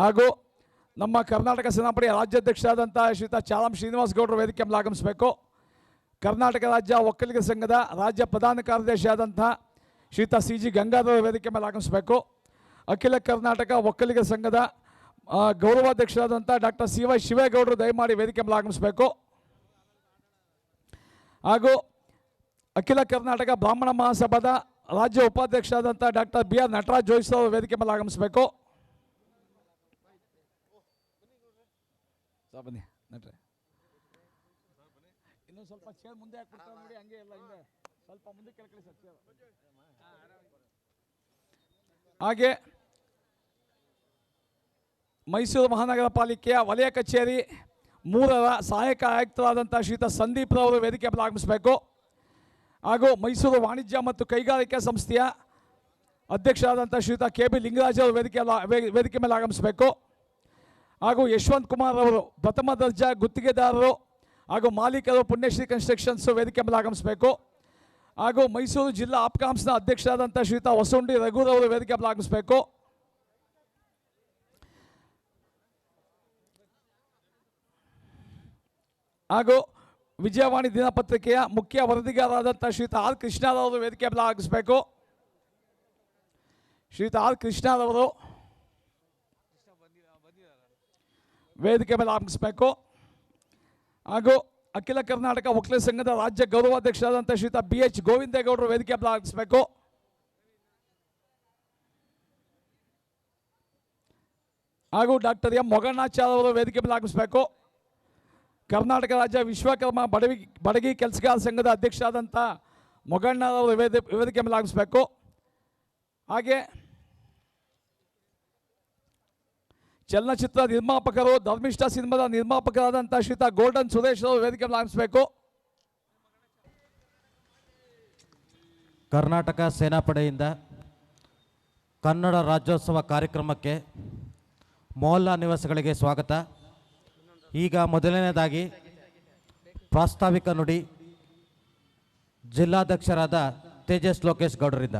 ಹಾಗೂ ನಮ್ಮ ಕರ್ನಾಟಕ ಸೇನಾಪಡೆಯ ರಾಜ್ಯಾಧ್ಯಕ್ಷರಾದಂಥ ಶ್ರೀತ ಚಾಲಂ ಶ್ರೀನಿವಾಸ್ ಗೌಡರು ವೇದಿಕೆ ಆಗಮಿಸಬೇಕು. ಕರ್ನಾಟಕ ರಾಜ್ಯ ಒಕ್ಕಲಿಗ ಸಂಘದ ರಾಜ್ಯ ಪ್ರಧಾನ ಕಾರ್ಯದರ್ಶಿಯಾದಂಥ ಶ್ರೀತ ಸಿ ಜಿ ಗಂಗಾಧರ ವೇದಿಕೆ ಮೇಲೆ ಆಗಮಿಸಬೇಕು. ಅಖಿಲ ಕರ್ನಾಟಕ ಒಕ್ಕಲಿಗ ಸಂಘದ ಗೌರವಾಧ್ಯಕ್ಷರಾದಂಥ ಡಾಕ್ಟರ್ ಸಿ ವೈ ಶಿವೇಗೌಡರು ದಯಮಾಡಿ ವೇದಿಕೆ ಮೇಲೆ ಆಗಮಿಸಬೇಕು. ಹಾಗೂ ಅಖಿಲ ಕರ್ನಾಟಕ ಬ್ರಾಹ್ಮಣ ಮಹಾಸಭಾದ ರಾಜ್ಯ ಉಪಾಧ್ಯಕ್ಷರಾದಂಥ doctor B R Nataraj Jois ಅವರು ವೇದಿಕೆ ಮೇಲೆ ಆಗಮಿಸಬೇಕು. ಸರ್ ಬನ್ನಿ ನಟ್ರೆ ಇನ್ನೊಂದು ಸ್ವಲ್ಪ ಚೇರ್ ಮುಂದೆ ಹಾಕ್ಬಿಡ್ತಾರೆ ನೋಡಿ, ಹಂಗೆ ಎಲ್ಲ ಹಿಂದೆ. ಸ್ವಲ್ಪ ಮುಂದೆ ಕೆಳಕಳಿ ಸರ್ ಚೇರ್ ಹಾಗೆ ಮೈಸೂರು ಮಹಾನಗರ ಪಾಲಿಕೆಯ ವಲಯ ಕಚೇರಿ ಮೂರರ ಸಹಾಯಕ ಆಯುಕ್ತರಾದಂಥ ಶ್ರೀತ ಸಂದೀಪ್ ರವರು ವೇದಿಕೆ ಮೇಲೆ ಆಗಮಿಸಬೇಕು. ಹಾಗೂ ಮೈಸೂರು ವಾಣಿಜ್ಯ ಮತ್ತು ಕೈಗಾರಿಕಾ ಸಂಸ್ಥೆಯ ಅಧ್ಯಕ್ಷರಾದಂಥ ಶ್ರೀತ ಕೆ ಬಿ ಲಿಂಗರಾಜ್ ಅವರು ವೇದಿಕೆ ವೇದಿಕೆ ಮೇಲೆ ಆಗಮಿಸಬೇಕು. ಹಾಗೂ ಯಶವಂತ್ ಕುಮಾರ್ ಅವರು ಪ್ರಥಮ ದರ್ಜಾ ಗುತ್ತಿಗೆದಾರರು ಹಾಗೂ ಮಾಲೀಕರು ಪುಣ್ಯಶ್ರೀ ಕನ್ಸ್ಟ್ರಕ್ಷನ್ಸ್ ವೇದಿಕೆ ಮೇಲೆ ಆಗಮಿಸಬೇಕು. ಹಾಗೂ ಮೈಸೂರು ಜಿಲ್ಲಾ ಆಪ್ಕಾಮ್ಸ್ನ ಅಧ್ಯಕ್ಷರಾದಂಥ ಶ್ರೀತಾ ಹೊಸುಂಡಿ ರಘುರವರು ವೇದಿಕೆ ಮೇಲೆ ಆಗಮಿಸಬೇಕು. ಹಾಗೂ ವಿಜಯವಾಣಿ ದಿನಪತ್ರಿಕೆಯ ಮುಖ್ಯ ವರದಿಗಾರರಾದಂಥ ಶ್ರೀತಾ ಆರ್ ಕೃಷ್ಣರವರು ವೇದಿಕೆ ಮೇಲೆ ಆಗಮಿಸಬೇಕು. ಶ್ರೀತ ಆರ್ ಕೃಷ್ಣರವರು ವೇದಿಕೆ ಮೇಲೆ ಆಗಮಿಸಬೇಕು. ಹಾಗೂ ಅಖಿಲ ಕರ್ನಾಟಕ ಒಕ್ಕಲಿಗ ಸಂಘದ ರಾಜ್ಯ ಗೌರವಾಧ್ಯಕ್ಷರಾದಂಥ ಶ್ರೀತ ಬಿ ಎಚ್ ಗೋವಿಂದೇಗೌಡರು ವೇದಿಕೆ ಮೇಲೆ ಆಗಮಿಸಬೇಕು. ಹಾಗೂ ಡಾಕ್ಟರ್ ಎಂ ಮೊಗಣ್ಣಾಚಾರ್ಯ ಅವರು ವೇದಿಕೆ ಮೇಲೆ ಆಗಮಿಸಬೇಕು. ಕರ್ನಾಟಕ ರಾಜ್ಯ ವಿಶ್ವಕರ್ಮ ಬಡವಿ ಬಡಗಿ ಕೆಲಸಗಾರ ಸಂಘದ ಅಧ್ಯಕ್ಷರಾದಂಥ ಮೊಗಣ್ಣರವರು ವೇದಿ ವೇದಿಕೆ ಮೇಲೆ ಆಗಮಿಸಬೇಕು. ಹಾಗೆ ಚಲನಚಿತ್ರ ನಿರ್ಮಾಪಕರು, ಧರ್ಮಿಷ್ಠ ಸಿನಿಮಾದ ನಿರ್ಮಾಪಕರಾದಂಥ ಶ್ರೀತಾ ಗೋಲ್ಡನ್ ಸುರೇಶ್ ಅವರು ವೇದಿಕೆ ಮೇಲೆ ಆಗಮಿಸಬೇಕು ಕರ್ನಾಟಕ ಸೇನಾಪಡೆಯಿಂದ ಕನ್ನಡ ರಾಜ್ಯೋತ್ಸವ ಕಾರ್ಯಕ್ರಮಕ್ಕೆ ಮೊಹಲ್ಲಾ ನಿವಾಸಿಗಳಿಗೆ ಸ್ವಾಗತ. ಈಗ ಮೊದಲನೇದಾಗಿ ಪ್ರಾಸ್ತಾವಿಕ ನುಡಿ ಜಿಲ್ಲಾಧ್ಯಕ್ಷರಾದ ತೇಜಸ್ ಲೋಕೇಶ್ ಗೌಡರಿಂದ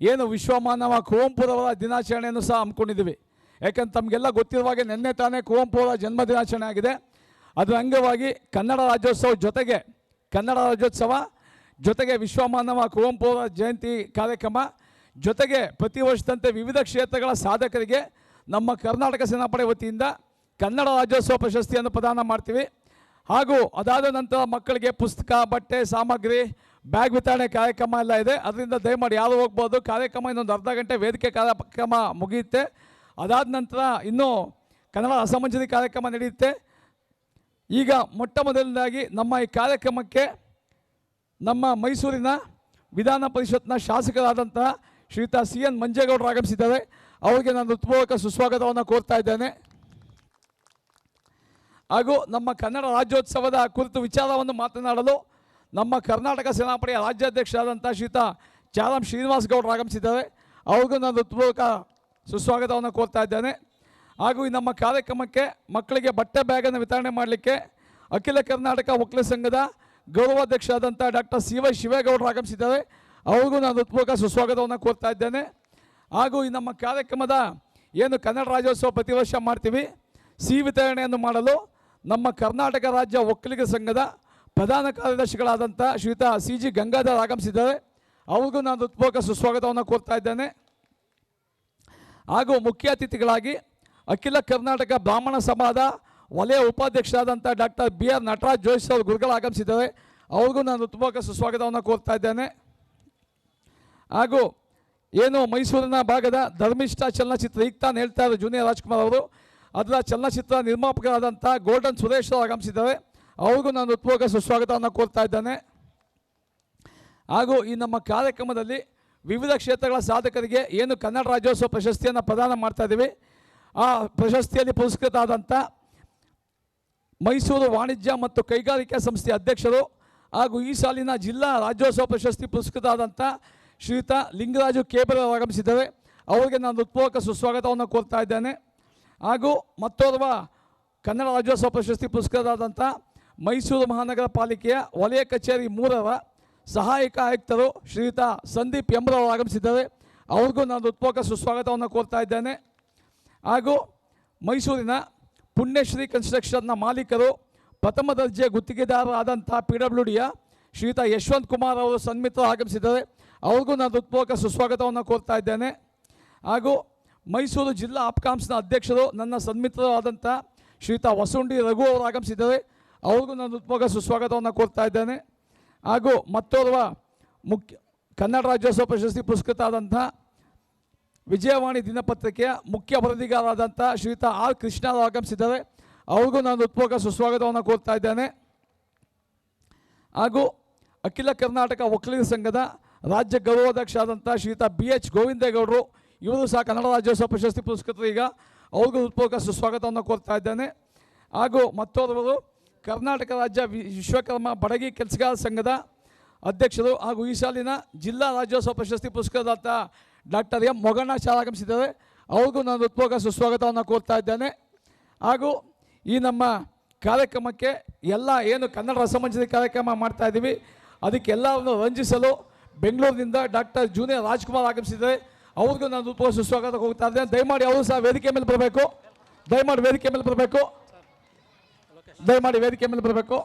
ಏನು ವಿಶ್ವಮಾನವ ಕುವೆಂಪುರವರ ದಿನಾಚರಣೆಯನ್ನು ಸಹ ಹಮ್ಮಿಕೊಂಡಿದ್ದೀವಿ. ಯಾಕಂದ್ರೆ ತಮಗೆಲ್ಲ ಗೊತ್ತಿರುವ ಹಾಗೆ ನಿನ್ನೆ ತಾನೇ ಕುವೆಂಪುರವರ ಜನ್ಮ ದಿನಾಚರಣೆ ಆಗಿದೆ. ಅದರ ಅಂಗವಾಗಿ ಕನ್ನಡ ರಾಜ್ಯೋತ್ಸವ ಜೊತೆಗೆ, ಕನ್ನಡ ರಾಜ್ಯೋತ್ಸವ ಜೊತೆಗೆ ವಿಶ್ವಮಾನವ ಕುವೆಂಪುರವರ ಜಯಂತಿ ಕಾರ್ಯಕ್ರಮ ಜೊತೆಗೆ ಪ್ರತಿ ವರ್ಷದಂತೆ ವಿವಿಧ ಕ್ಷೇತ್ರಗಳ ಸಾಧಕರಿಗೆ ನಮ್ಮ ಕರ್ನಾಟಕ ಸೇನಾಪಡೆ ವತಿಯಿಂದ ಕನ್ನಡ ರಾಜ್ಯೋತ್ಸವ ಪ್ರಶಸ್ತಿಯನ್ನು ಪ್ರದಾನ ಮಾಡ್ತೀವಿ. ಹಾಗೂ ಅದಾದ ನಂತರ ಮಕ್ಕಳಿಗೆ ಪುಸ್ತಕ, ಬಟ್ಟೆ, ಸಾಮಗ್ರಿ ಬ್ಯಾಗ್ ವಿತರಣೆ ಕಾರ್ಯಕ್ರಮ ಎಲ್ಲ ಇದೆ. ಅದರಿಂದ ದಯಮಾಡಿ ಯಾರು ಹೋಗ್ಬೋದು? ಕಾರ್ಯಕ್ರಮ ಇನ್ನೊಂದು ಅರ್ಧ ಗಂಟೆ ವೇದಿಕೆ ಕಾರ್ಯಕ್ರಮ ಮುಗಿಯುತ್ತೆ. ಅದಾದ ನಂತರ ಇನ್ನೂ ಕನ್ನಡ ಅಸಮಂಜರಿ ಕಾರ್ಯಕ್ರಮ ನಡೆಯುತ್ತೆ. ಈಗ ಮೊಟ್ಟ ಮೊದಲನೇದಾಗಿ ನಮ್ಮ ಈ ಕಾರ್ಯಕ್ರಮಕ್ಕೆ ನಮ್ಮ ಮೈಸೂರಿನ ವಿಧಾನ ಪರಿಷತ್ನ ಶಾಸಕರಾದಂತಹ ಶ್ರೀಯುತ ಸಿ ಎನ್ ಮಂಜೇಗೌಡರು ಆಗಮಿಸಿದ್ದಾರೆ. ಅವರಿಗೆ ನಾನು ಹೃತ್ಪೂರ್ವಕ ಸುಸ್ವಾಗತವನ್ನು ಕೋರ್ತಾ ಇದ್ದೇನೆ. ಹಾಗೂ ನಮ್ಮ ಕನ್ನಡ ರಾಜ್ಯೋತ್ಸವದ ಕುರಿತು ವಿಚಾರವನ್ನು ಮಾತನಾಡಲು ನಮ್ಮ ಕರ್ನಾಟಕ ಸೇನಾಪಡೆಯ ರಾಜ್ಯಾಧ್ಯಕ್ಷರಾದಂಥ ಶ್ರೀತ ಚಾಲಂ ಶ್ರೀನಿವಾಸ್ ಗೌಡರು ಆಗಮಿಸಿದ್ದಾರೆ. ಅವ್ರಿಗೂ ನಾನು ಹೃತ್ಪೂರ್ವಕ ಸುಸ್ವಾಗತವನ್ನು ಕೋರ್ತಾ ಇದ್ದೇನೆ. ಹಾಗೂ ಈ ನಮ್ಮ ಕಾರ್ಯಕ್ರಮಕ್ಕೆ ಮಕ್ಕಳಿಗೆ ಬಟ್ಟೆ ಬ್ಯಾಗನ್ನು ವಿತರಣೆ ಮಾಡಲಿಕ್ಕೆ ಅಖಿಲ ಕರ್ನಾಟಕ ಒಕ್ಕಲಿಗ ಸಂಘದ ಗೌರವಾಧ್ಯಕ್ಷರಾದಂಥ ಡಾಕ್ಟರ್ ಸಿ ವೈ ಶಿವೇಗೌಡರು ಆಗಮಿಸಿದ್ದಾರೆ. ಅವ್ರಿಗೂ ನಾನು ಹೃತ್ಪೂರ್ವಕ ಸುಸ್ವಾಗತವನ್ನು ಕೋರ್ತಾ ಇದ್ದೇನೆ. ಹಾಗೂ ಈ ನಮ್ಮ ಕಾರ್ಯಕ್ರಮದ ಏನು ಕನ್ನಡ ರಾಜ್ಯೋತ್ಸವ ಪ್ರತಿ ವರ್ಷ ಮಾಡ್ತೀವಿ, ಸಿ ವಿತರಣೆಯನ್ನು ಮಾಡಲು ನಮ್ಮ ಕರ್ನಾಟಕ ರಾಜ್ಯ ಒಕ್ಕಲಿಗ ಸಂಘದ ಪ್ರಧಾನ ಕಾರ್ಯದರ್ಶಿಗಳಾದಂಥ ಶ್ರೀತ ಸಿ ಜಿ ಗಂಗಾಧರ್ ಆಗಮಿಸಿದ್ದಾರೆ. ಅವ್ರಿಗೂ ನಾನು ಹೃತ್ಪೂರ್ವಕ ಸುಸ್ವಾಗತವನ್ನು ಕೋರ್ತಾ ಇದ್ದೇನೆ. ಹಾಗೂ ಮುಖ್ಯ ಅತಿಥಿಗಳಾಗಿ ಅಖಿಲ ಕರ್ನಾಟಕ ಬ್ರಾಹ್ಮಣ ಸಮಾಜದ ವಲಯ ಉಪಾಧ್ಯಕ್ಷರಾದಂಥ doctor B R Nataraj Jois ಅವರು ಗುರುಗಳು ಆಗಮಿಸಿದ್ದಾರೆ. ಅವ್ರಿಗೂ ನಾನು ಹೃತ್ಪೂರ್ವಕ ಸುಸ್ವಾಗತವನ್ನು ಕೋರ್ತಾ ಇದ್ದೇನೆ. ಹಾಗೂ ಏನು ಮೈಸೂರಿನ ಭಾಗದ ಧರ್ಮಿಷ್ಠ ಚಲನಚಿತ್ರ ಈಗ ಹೇಳ್ತಾ ಇದ್ದಾರೆ ಜೂನಿಯರ್ ರಾಜ್ಕುಮಾರ್ ಅವರು, ಅದರ ಚಲನಚಿತ್ರ ನಿರ್ಮಾಪಕರಾದಂಥ ಗೋಲ್ಡನ್ ಸುರೇಶ್ ಅವರು ಆಗಮಿಸಿದ್ದಾರೆ. ಅವ್ರಿಗೂ ನಾನು ಹೃತ್ಪೂರ್ವಕ ಸುಸ್ವಾಗತವನ್ನು ಕೋರ್ತಾ ಇದ್ದೇನೆ. ಹಾಗೂ ಈ ನಮ್ಮ ಕಾರ್ಯಕ್ರಮದಲ್ಲಿ ವಿವಿಧ ಕ್ಷೇತ್ರಗಳ ಸಾಧಕರಿಗೆ ಏನು ಕನ್ನಡ ರಾಜ್ಯೋತ್ಸವ ಪ್ರಶಸ್ತಿಯನ್ನು ಪ್ರದಾನ ಮಾಡ್ತಾ ಇದ್ದೀವಿ. ಆ ಪ್ರಶಸ್ತಿಯಲ್ಲಿ ಪುರಸ್ಕೃತ ಆದಂಥ ಮೈಸೂರು ವಾಣಿಜ್ಯ ಮತ್ತು ಕೈಗಾರಿಕಾ ಸಂಸ್ಥೆಯ ಅಧ್ಯಕ್ಷರು ಹಾಗೂ ಈ ಸಾಲಿನ ಜಿಲ್ಲಾ ರಾಜ್ಯೋತ್ಸವ ಪ್ರಶಸ್ತಿ ಪುರಸ್ಕೃತ ಆದಂಥ ಶ್ರೀಯುತ ಲಿಂಗರಾಜು ಕೇಬಲ್ ಆಗಮಿಸಿದ್ದಾರೆ. ಅವರಿಗೆ ನಾನು ಹೃತ್ಪೂರ್ವಕ ಸುಸ್ವಾಗತವನ್ನು ಕೋರ್ತಾ ಇದ್ದೇನೆ. ಹಾಗೂ ಮತ್ತೋರ್ವ ಕನ್ನಡ ರಾಜ್ಯೋತ್ಸವ ಪ್ರಶಸ್ತಿ ಪುರಸ್ಕೃತರಾದಂಥ ಮೈಸೂರು ಮಹಾನಗರ ಪಾಲಿಕೆಯ ವಲಯ ಕಚೇರಿ ಮೂರರ ಸಹಾಯಕ ಆಯುಕ್ತರು ಶ್ರೀಯುತ ಸಂದೀಪ್ ಎಂಬ್ರವರು ಆಗಮಿಸಿದ್ದಾರೆ. ಅವ್ರಿಗೂ ನಾನು ಉತ್ಪೋಕ ಸುಸ್ವಾಗತವನ್ನು ಕೋರ್ತಾ ಇದ್ದೇನೆ. ಹಾಗೂ ಮೈಸೂರಿನ ಪುಣ್ಯಶ್ರೀ ಕನ್ಸ್ಟ್ರಕ್ಷನ್ನ ಮಾಲೀಕರು, ಪ್ರಥಮ ದರ್ಜೆ ಗುತ್ತಿಗೆದಾರರಾದಂಥ ಪಿ ಡಬ್ಲ್ಯೂ ಡಿಯ ಶ್ರೀಯುತ ಯಶವಂತ್ ಕುಮಾರ್ ಅವರು ಸನ್ಮಿತ್ರ ಆಗಮಿಸಿದ್ದಾರೆ. ಅವ್ರಿಗೂ ನಾನು ಉತ್ಪೋಕ ಸುಸ್ವಾಗತವನ್ನು ಕೋರ್ತಾ ಇದ್ದೇನೆ. ಹಾಗೂ ಮೈಸೂರು ಜಿಲ್ಲಾ ಆಪ್ಕಾಮ್ಸ್ನ ಅಧ್ಯಕ್ಷರು, ನನ್ನ ಸನ್ಮಿತ್ರರಾದಂಥ ಶ್ರೀಯುತ ವಸುಂಡಿ ರಘು ಅವರು ಆಗಮಿಸಿದ್ದಾರೆ. ಅವ್ರಿಗೂ ನಾನು ಹೃತ್ಪೂರ್ವಕ ಸುಸ್ವಾಗತವನ್ನು ಕೋರ್ತಾ ಇದ್ದೇನೆ. ಹಾಗೂ ಮತ್ತೋರ್ವ ಮುಖ್ಯ ಕನ್ನಡ ರಾಜ್ಯೋತ್ಸವ ಪ್ರಶಸ್ತಿ ಪುರಸ್ಕೃತ ಆದಂಥ ವಿಜಯವಾಣಿ ದಿನಪತ್ರಿಕೆಯ ಮುಖ್ಯ ವರದಿಗಾರರಾದಂಥ ಶ್ರೀಯುತ ಆರ್ ಕೃಷ್ಣ ಅವರು ಆಗಮಿಸಿದ್ದಾರೆ. ಅವ್ರಿಗೂ ನಾನು ಹೃತ್ಪೂರ್ವಕ ಸುಸ್ವಾಗತವನ್ನು ಕೋರ್ತಾ ಇದ್ದೇನೆ. ಹಾಗೂ ಅಖಿಲ ಕರ್ನಾಟಕ ಒಕ್ಕಲಿಗ ಸಂಘದ ರಾಜ್ಯ ಗೌರವಾಧ್ಯಕ್ಷ ಆದಂಥ ಶ್ರೀಯುತ ಬಿ ಎಚ್ ಗೋವಿಂದೇಗೌಡರು, ಇವರು ಸಹ ಕನ್ನಡ ರಾಜ್ಯೋತ್ಸವ ಪ್ರಶಸ್ತಿ ಪುರಸ್ಕೃತರು. ಈಗ ಅವ್ರಿಗೂ ಉತ್ಪೋಗ ಸುಸ್ವಾಗತವನ್ನು ಕೋರ್ತಾ ಇದ್ದೇನೆ. ಹಾಗೂ ಮತ್ತೋರ್ವರು ಕರ್ನಾಟಕ ರಾಜ್ಯ ವಿಶ್ವಕರ್ಮ ಬಡಗಿ ಕೆಲಸಗಾರ ಸಂಘದ ಅಧ್ಯಕ್ಷರು ಹಾಗೂ ಈ ಸಾಲಿನ ಜಿಲ್ಲಾ ರಾಜ್ಯೋತ್ಸವ ಪ್ರಶಸ್ತಿ ಪುರಸ್ಕೃತ ಡಾಕ್ಟರ್ ಎಂ ಶಾಲ ಆಗಮಿಸಿದ್ದಾರೆ ಅವ್ರಿಗೂ ನಾನು ಹೃತ್ಪೂರ್ವಕ ಸುಸ್ವಾಗತವನ್ನು ಕೋರ್ತಾ ಇದ್ದೇನೆ. ಹಾಗೂ ಈ ನಮ್ಮ ಕಾರ್ಯಕ್ರಮಕ್ಕೆ ಎಲ್ಲ ಏನು ಕನ್ನಡ ರಸಮಂಜರಿ ಕಾರ್ಯಕ್ರಮ ಮಾಡ್ತಾ ಇದ್ದೀವಿ. ಅದಕ್ಕೆಲ್ಲವನ್ನು ರಂಜಿಸಲು ಬೆಂಗಳೂರಿನಿಂದ ಡಾಕ್ಟರ್ ಜೂನಿಯರ್ ರಾಜ್ಕುಮಾರ್ ಆಗಮಿಸಿದ್ದಾರೆ. ಅವ್ರಿಗೂ ನಾನು ಹೃತ್ಪೂರ್ವಕ ಸುಸ್ವಾಗತ ಹೋಗ್ತಾ ಇದ್ದೇನೆ. ದಯಮಾಡಿ ಅವರು ಸಹ ವೇದಿಕೆ ಮೇಲೆ ಬರಬೇಕು. ದಯಮಾಡಿ ವೇದಿಕೆ ಮೇಲೆ ಬರಬೇಕು. ದಯಮಾಡಿ ವೇದಿಕೆ ಮೇಲೆ ಬರಬೇಕು.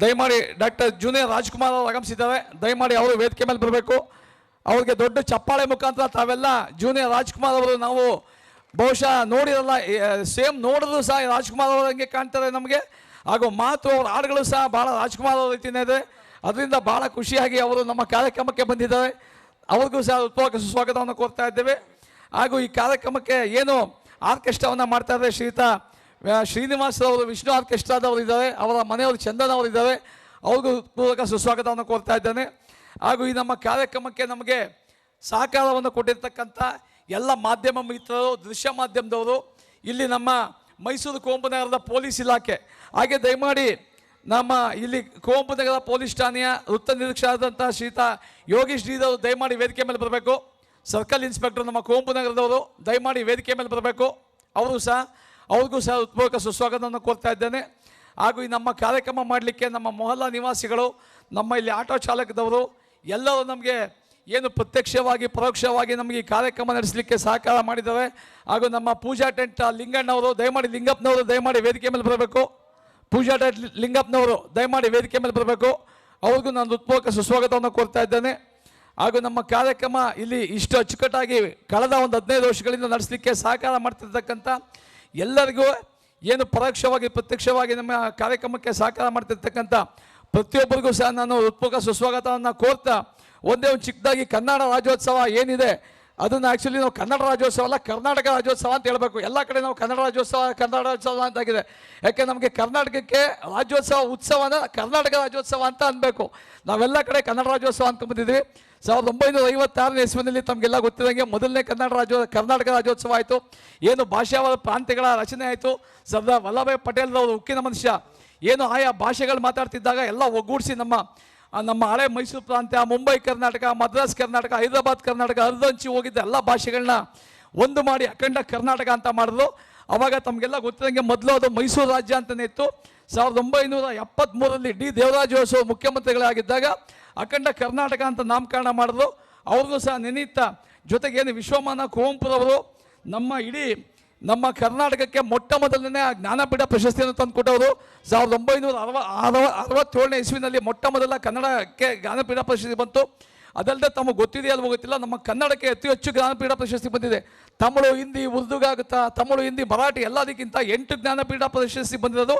ದಯಮಾಡಿ ಡಾಕ್ಟರ್ ಜೂನಿಯರ್ ರಾಜ್ಕುಮಾರ್ ಅವರು ಆಗಮಿಸಿದ್ದಾರೆ. ದಯಮಾಡಿ ಅವರು ವೇದಿಕೆ ಮೇಲೆ ಬರಬೇಕು. ಅವ್ರಿಗೆ ದೊಡ್ಡ ಚಪ್ಪಾಳೆ ಮುಖಾಂತರ ತಾವೆಲ್ಲ ಜೂನಿಯರ್ ರಾಜ್ಕುಮಾರ್ ಅವರು ನಾವು ಬಹುಶಃ ನೋಡಿರಲ್ಲ ಸೇಮ್ ನೋಡಿದ್ರು ಸಹ ರಾಜ್ಕುಮಾರ್ ಅವರು ಹಂಗೆ ಕಾಣ್ತಾರೆ ನಮಗೆ. ಹಾಗೂ ಮಾತು ಅವ್ರ ಹಾಡುಗಳು ಸಹ ಭಾಳ ರಾಜ್ಕುಮಾರ್ ಅವರ ರೀತಿಯೇ ಇದೆ. ಅದರಿಂದ ಭಾಳ ಖುಷಿಯಾಗಿ ಅವರು ನಮ್ಮ ಕಾರ್ಯಕ್ರಮಕ್ಕೆ ಬಂದಿದ್ದಾರೆ. ಅವ್ರಿಗೂ ಸಹ ಉತ್ಪಾದಕ ಸ್ವಾಗತವನ್ನು ಕೋರ್ತಾ ಇದ್ದೇವೆ. ಹಾಗೂ ಈ ಕಾರ್ಯಕ್ರಮಕ್ಕೆ ಏನು ಆರ್ಕೆಸ್ಟ್ರಾವನ್ನು ಮಾಡ್ತಾ ಇದ್ದಾರೆ. ಶ್ರೀತ ಶ್ರೀನಿವಾಸ್ ಅವರು ವಿಷ್ಣು ಆರ್ಕೆಸ್ಟ್ರಾದವರು ಇದ್ದಾರೆ. ಅವರ ಮನೆಯವರು ಚಂದನ್ ಅವರು ಇದ್ದಾರೆ. ಅವ್ರಿಗೂ ಪೂರ್ವಕ ಸುಸ್ವಾಗತವನ್ನು ಕೋರ್ತಾ ಇದ್ದೇನೆ. ಹಾಗೂ ಈ ನಮ್ಮ ಕಾರ್ಯಕ್ರಮಕ್ಕೆ ನಮಗೆ ಸಹಕಾರವನ್ನು ಕೊಟ್ಟಿರ್ತಕ್ಕಂಥ ಎಲ್ಲ ಮಾಧ್ಯಮ ಮಿತ್ರರು, ದೃಶ್ಯ ಮಾಧ್ಯಮದವರು, ಇಲ್ಲಿ ನಮ್ಮ ಮೈಸೂರು ಕೋಂಪನಗರದ ನಗರದ ಪೊಲೀಸ್ ಇಲಾಖೆ. ಹಾಗೆ ದಯಮಾಡಿ ನಮ್ಮ ಇಲ್ಲಿ ಕುವೆಂಪು ನಗರ ಪೊಲೀಸ್ ಠಾಣೆಯ ವೃತ್ತ ನಿರೀಕ್ಷಾರಾದಂಥ ಶ್ರೀತಾ ಯೋಗೀಶ್ ಜೀದವರು ದಯಮಾಡಿ ವೇದಿಕೆ ಮೇಲೆ ಬರಬೇಕು. ಸರ್ಕಲ್ ಇನ್ಸ್ಪೆಕ್ಟರ್ ನಮ್ಮ ಕುವೆಂಪು ನಗರದವರು, ದಯಮಾಡಿ ವೇದಿಕೆ ಮೇಲೆ ಬರಬೇಕು. ಅವರು ಸಹ, ಅವ್ರಿಗೂ ಸಹ ಉತ್ಪೂರ್ವಕ ಸುಸ್ವಾಗತವನ್ನು ಕೋರ್ತಾ ಇದ್ದೇನೆ. ಹಾಗೂ ಈ ನಮ್ಮ ಕಾರ್ಯಕ್ರಮ ಮಾಡಲಿಕ್ಕೆ ನಮ್ಮ ಮೊಹಲ್ಲಾ ನಿವಾಸಿಗಳು, ನಮ್ಮ ಇಲ್ಲಿ ಆಟೋ ಚಾಲಕದವರು, ಎಲ್ಲರೂ ನಮಗೆ ಏನು ಪ್ರತ್ಯಕ್ಷವಾಗಿ, ಪರೋಕ್ಷವಾಗಿ ನಮಗೆ ಈ ಕಾರ್ಯಕ್ರಮ ನಡೆಸಲಿಕ್ಕೆ ಸಹಕಾರ ಮಾಡಿದ್ದಾರೆ. ಹಾಗೂ ನಮ್ಮ ಪೂಜಾ ಟೆಂಟ್ ಲಿಂಗಣ್ಣವರು, ದಯಮಾಡಿ ಲಿಂಗಪ್ಪನವರು, ದಯಮಾಡಿ ವೇದಿಕೆ ಮೇಲೆ ಬರಬೇಕು. ಪೂಜಾ ಟೆಂಟ್ ಲಿಂಗಪ್ಪನವರು, ದಯಮಾಡಿ ವೇದಿಕೆ ಮೇಲೆ ಬರಬೇಕು. ಅವ್ರಿಗೂ ನಾನು ಉತ್ಪೂರ್ವಕ ಸುಸ್ವಾಗತವನ್ನು ಕೋರ್ತಾ ಇದ್ದೇನೆ. ಹಾಗೂ ನಮ್ಮ ಕಾರ್ಯಕ್ರಮ ಇಲ್ಲಿ ಇಷ್ಟು ಅಚ್ಚುಕಟ್ಟಾಗಿ ಕಳೆದ ಒಂದು ಹದಿನೈದು ವರ್ಷಗಳಿಂದ ನಡೆಸಲಿಕ್ಕೆ ಸಹಕಾರ ಮಾಡ್ತಿರ್ತಕ್ಕಂಥ ಎಲ್ಲರಿಗೂ ಏನು ಪರೋಕ್ಷವಾಗಿ ಪ್ರತ್ಯಕ್ಷವಾಗಿ ನಮ್ಮ ಕಾರ್ಯಕ್ರಮಕ್ಕೆ ಸಹಕಾರ ಮಾಡ್ತಿರ್ತಕ್ಕಂಥ ಪ್ರತಿಯೊಬ್ಬರಿಗೂ ಸಹ ನಾನು ಉತ್ಪುಕ ಸುಸ್ವಾಗತವನ್ನು ಕೋರ್ತಾ ಒಂದೇ ಒಂದು ಚಿಕ್ಕದಾಗಿ ಕನ್ನಡ ರಾಜ್ಯೋತ್ಸವ ಏನಿದೆ, ಅದನ್ನು ಆ್ಯಕ್ಚುಲಿ ನಾವು ಕನ್ನಡ ರಾಜ್ಯೋತ್ಸವ ಅಲ್ಲ, ಕರ್ನಾಟಕ ರಾಜ್ಯೋತ್ಸವ ಅಂತ ಹೇಳಬೇಕು. ಎಲ್ಲ ಕಡೆ ನಾವು ಕನ್ನಡ ರಾಜ್ಯೋತ್ಸವ ಕನ್ನಡ ರಾಜ್ಯೋತ್ಸವ ಅಂತಾಗಿದೆ. ಯಾಕೆ ನಮಗೆ ಕರ್ನಾಟಕಕ್ಕೆ ರಾಜ್ಯೋತ್ಸವ, ಉತ್ಸವನ ಕರ್ನಾಟಕ ರಾಜ್ಯೋತ್ಸವ ಅಂತ ಅನ್ಬೇಕು. ನಾವೆಲ್ಲ ಕಡೆ ಕನ್ನಡ ರಾಜ್ಯೋತ್ಸವ ಅಂತ ಬಂದಿದ್ವಿ ಸಾವಿರದ ಒಂಬೈನೂರ ಐವತ್ತಾರನೇ ಇಸ್ವಿನಲ್ಲಿ ತಮಗೆಲ್ಲ ಗೊತ್ತಿದಂಗೆ ಮೊದಲನೇ ಕನ್ನಡ ರಾಜ್ಯ, ಕರ್ನಾಟಕ ರಾಜ್ಯೋತ್ಸವ ಆಯಿತು. ಏನು ಭಾಷಾವಾದ ಪ್ರಾಂತ್ಯಗಳ ರಚನೆ ಆಯಿತು. ಸರ್ದಾರ್ ವಲ್ಲಭಾಯ್ ಪಟೇಲ್ರವರು ಉಕ್ಕಿನ ಮನುಷ್ಯ. ಏನು ಆಯಾ ಭಾಷೆಗಳು ಮಾತಾಡ್ತಿದ್ದಾಗ ಎಲ್ಲ ಒಗ್ಗೂಡಿಸಿ ನಮ್ಮ ನಮ್ಮ ಹಳೆ ಮೈಸೂರು ಪ್ರಾಂತ್ಯ, ಮುಂಬೈ ಕರ್ನಾಟಕ, ಮದ್ರಾಸ್ ಕರ್ನಾಟಕ, ಹೈದರಾಬಾದ್ ಕರ್ನಾಟಕ, ಅರ್ಧಂಚಿ ಹೋಗಿದ್ದ ಎಲ್ಲ ಭಾಷೆಗಳನ್ನ ಒಂದು ಮಾಡಿ ಅಖಂಡ ಕರ್ನಾಟಕ ಅಂತ ಮಾಡಿದ್ರು. ಅವಾಗ ತಮಗೆಲ್ಲ ಗೊತ್ತಿದಂಗೆ ಮೊದಲು ಅದು ಮೈಸೂರು ರಾಜ್ಯ ಅಂತಲೇ ಇತ್ತು. ಸಾವಿರದ ಒಂಬೈನೂರ ಎಪ್ಪತ್ತ್ಮೂರರಲ್ಲಿ ಡಿ ದೇವರಾಜ ಅವರು ಮುಖ್ಯಮಂತ್ರಿಗಳಾಗಿದ್ದಾಗ ಅಖಂಡ ಕರ್ನಾಟಕ ಅಂತ ನಾಮಕರಣ ಮಾಡಿದ್ರು. ಅವ್ರಿಗೂ ಸಹ ನೆನೀತಾ ಜೊತೆಗೆ ಏನು ವಿಶ್ವಮಾನ ಕುವೆಂಪುರವರು ನಮ್ಮ ಇಡೀ ನಮ್ಮ ಕರ್ನಾಟಕಕ್ಕೆ ಮೊಟ್ಟ ಮೊದಲನೇ ಜ್ಞಾನಪೀಠ ಪ್ರಶಸ್ತಿಯನ್ನು ತಂದುಕೊಟ್ಟವರು. ಸಾವಿರದ ಒಂಬೈನೂರ ಅರವ ಅರವ, ಅರವತ್ತೇಳನೇ ಇಸ್ವಿನಲ್ಲಿ ಮೊಟ್ಟ ಮೊದಲ ಕನ್ನಡಕ್ಕೆ ಜ್ಞಾನಪೀಠ ಪ್ರಶಸ್ತಿ ಬಂತು. ಅದಲ್ಲದೆ ತಮಗೆ ಗೊತ್ತಿದೆ ಅಲ್ವೋ ಗೊತ್ತಿಲ್ಲ, ನಮ್ಮ ಕನ್ನಡಕ್ಕೆ ಅತಿ ಹೆಚ್ಚು ಜ್ಞಾನಪೀಠ ಪ್ರಶಸ್ತಿ ಬಂದಿದೆ. ತಮಿಳು, ಹಿಂದಿ, ಉರ್ದುಗಾಗುತ್ತಾ, ತಮಿಳು, ಹಿಂದಿ, ಮರಾಠಿ ಎಲ್ಲದಕ್ಕಿಂತ ಎಂಟು ಜ್ಞಾನಪೀಠ ಪ್ರಶಸ್ತಿ ಬಂದಿರೋದು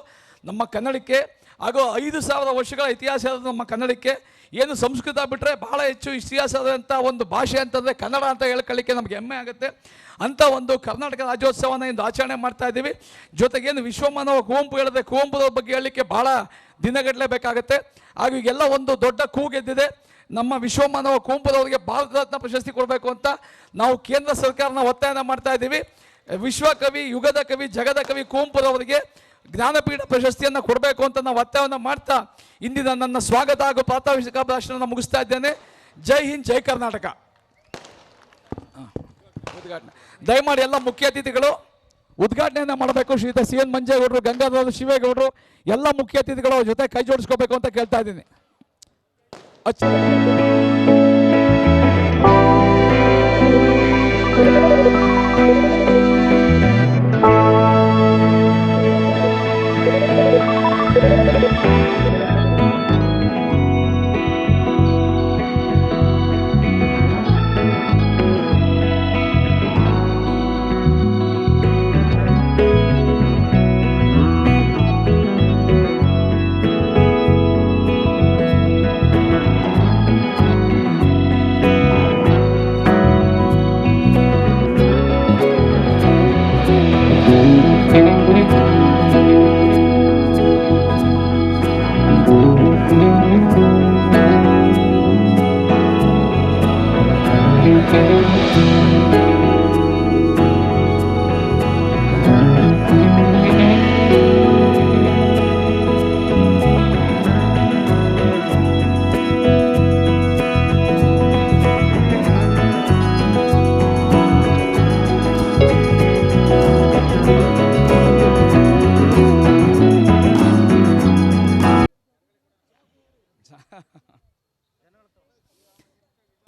ನಮ್ಮ ಕನ್ನಡಕ್ಕೆ. ಹಾಗೂ ಐದು ಸಾವಿರ ವರ್ಷಗಳ ಇತಿಹಾಸ ಇರೋದು ನಮ್ಮ ಕನ್ನಡಕ್ಕೆ. ಏನು ಸಂಸ್ಕೃತ ಬಿಟ್ಟರೆ ಬಹಳ ಹೆಚ್ಚು ಇತಿಹಾಸದಂಥ ಒಂದು ಭಾಷೆ ಅಂತಂದರೆ ಕನ್ನಡ ಅಂತ ಹೇಳ್ಕೊಳ್ಳಿಕ್ಕೆ ನಮಗೆ ಹೆಮ್ಮೆ ಆಗುತ್ತೆ. ಅಂಥ ಒಂದು ಕರ್ನಾಟಕ ರಾಜ್ಯೋತ್ಸವನ ಇಂದು ಆಚರಣೆ ಮಾಡ್ತಾ ಇದ್ದೀವಿ. ಜೊತೆಗೇನು ವಿಶ್ವಮಾನವ ಕುವೆಂಪು ಹೇಳಿದ್ರೆ ಕುವೆಂಪುದ ಬಗ್ಗೆ ಹೇಳಲಿಕ್ಕೆ ಭಾಳ ದಿನಗಟ್ಟಲೆ ಬೇಕಾಗುತ್ತೆ. ಹಾಗೂ ಈಗೆಲ್ಲ ಒಂದು ದೊಡ್ಡ ಕೂಗೆದ್ದಿದೆ. ನಮ್ಮ ವಿಶ್ವಮಾನವ ಕುಂಭದವರಿಗೆ ಭಾರತ ರತ್ನ ಪ್ರಶಸ್ತಿ ಕೊಡಬೇಕು ಅಂತ ನಾವು ಕೇಂದ್ರ ಸರ್ಕಾರನ ಒತ್ತಾಯನ ಮಾಡ್ತಾ ಇದ್ದೀವಿ. ವಿಶ್ವಕವಿ, ಯುಗದ ಕವಿ, ಜಗದ ಕವಿ ಕುವೆಂಪುರವರಿಗೆ ಜ್ಞಾನಪೀಠ ಪ್ರಶಸ್ತಿಯನ್ನು ಕೊಡಬೇಕು ಅಂತ ನಾವು ಒತ್ತಾಯವನ್ನು ಮಾಡ್ತಾ ಇಂದಿನ ನನ್ನ ಸ್ವಾಗತ ಹಾಗೂ ಪ್ರಾಥಮಿಕ ಭಾಷಣ ಮುಗಿಸ್ತಾ ಇದ್ದೇನೆ. ಜೈ ಹಿಂದ್, ಜೈ ಕರ್ನಾಟಕ. ಉದ್ಘಾಟನೆ. ದಯಮಾಡಿ ಎಲ್ಲ ಮುಖ್ಯ ಅತಿಥಿಗಳು, ಉದ್ಘಾಟನೆಯನ್ನು ಮಾಡಬೇಕು. ಶ್ರೀಯುತ ಸಿ ಎನ್ ಮಂಜೇಗೌಡರು, ಗಂಗಾಧರ ಶಿವೇಗೌಡರು, ಎಲ್ಲ ಮುಖ್ಯ ಅತಿಥಿಗಳು ಜೊತೆ ಕೈ ಜೋಡಿಸ್ಕೋಬೇಕು ಅಂತ ಕೇಳ್ತಾ ಇದ್ದೀನಿ. あっち。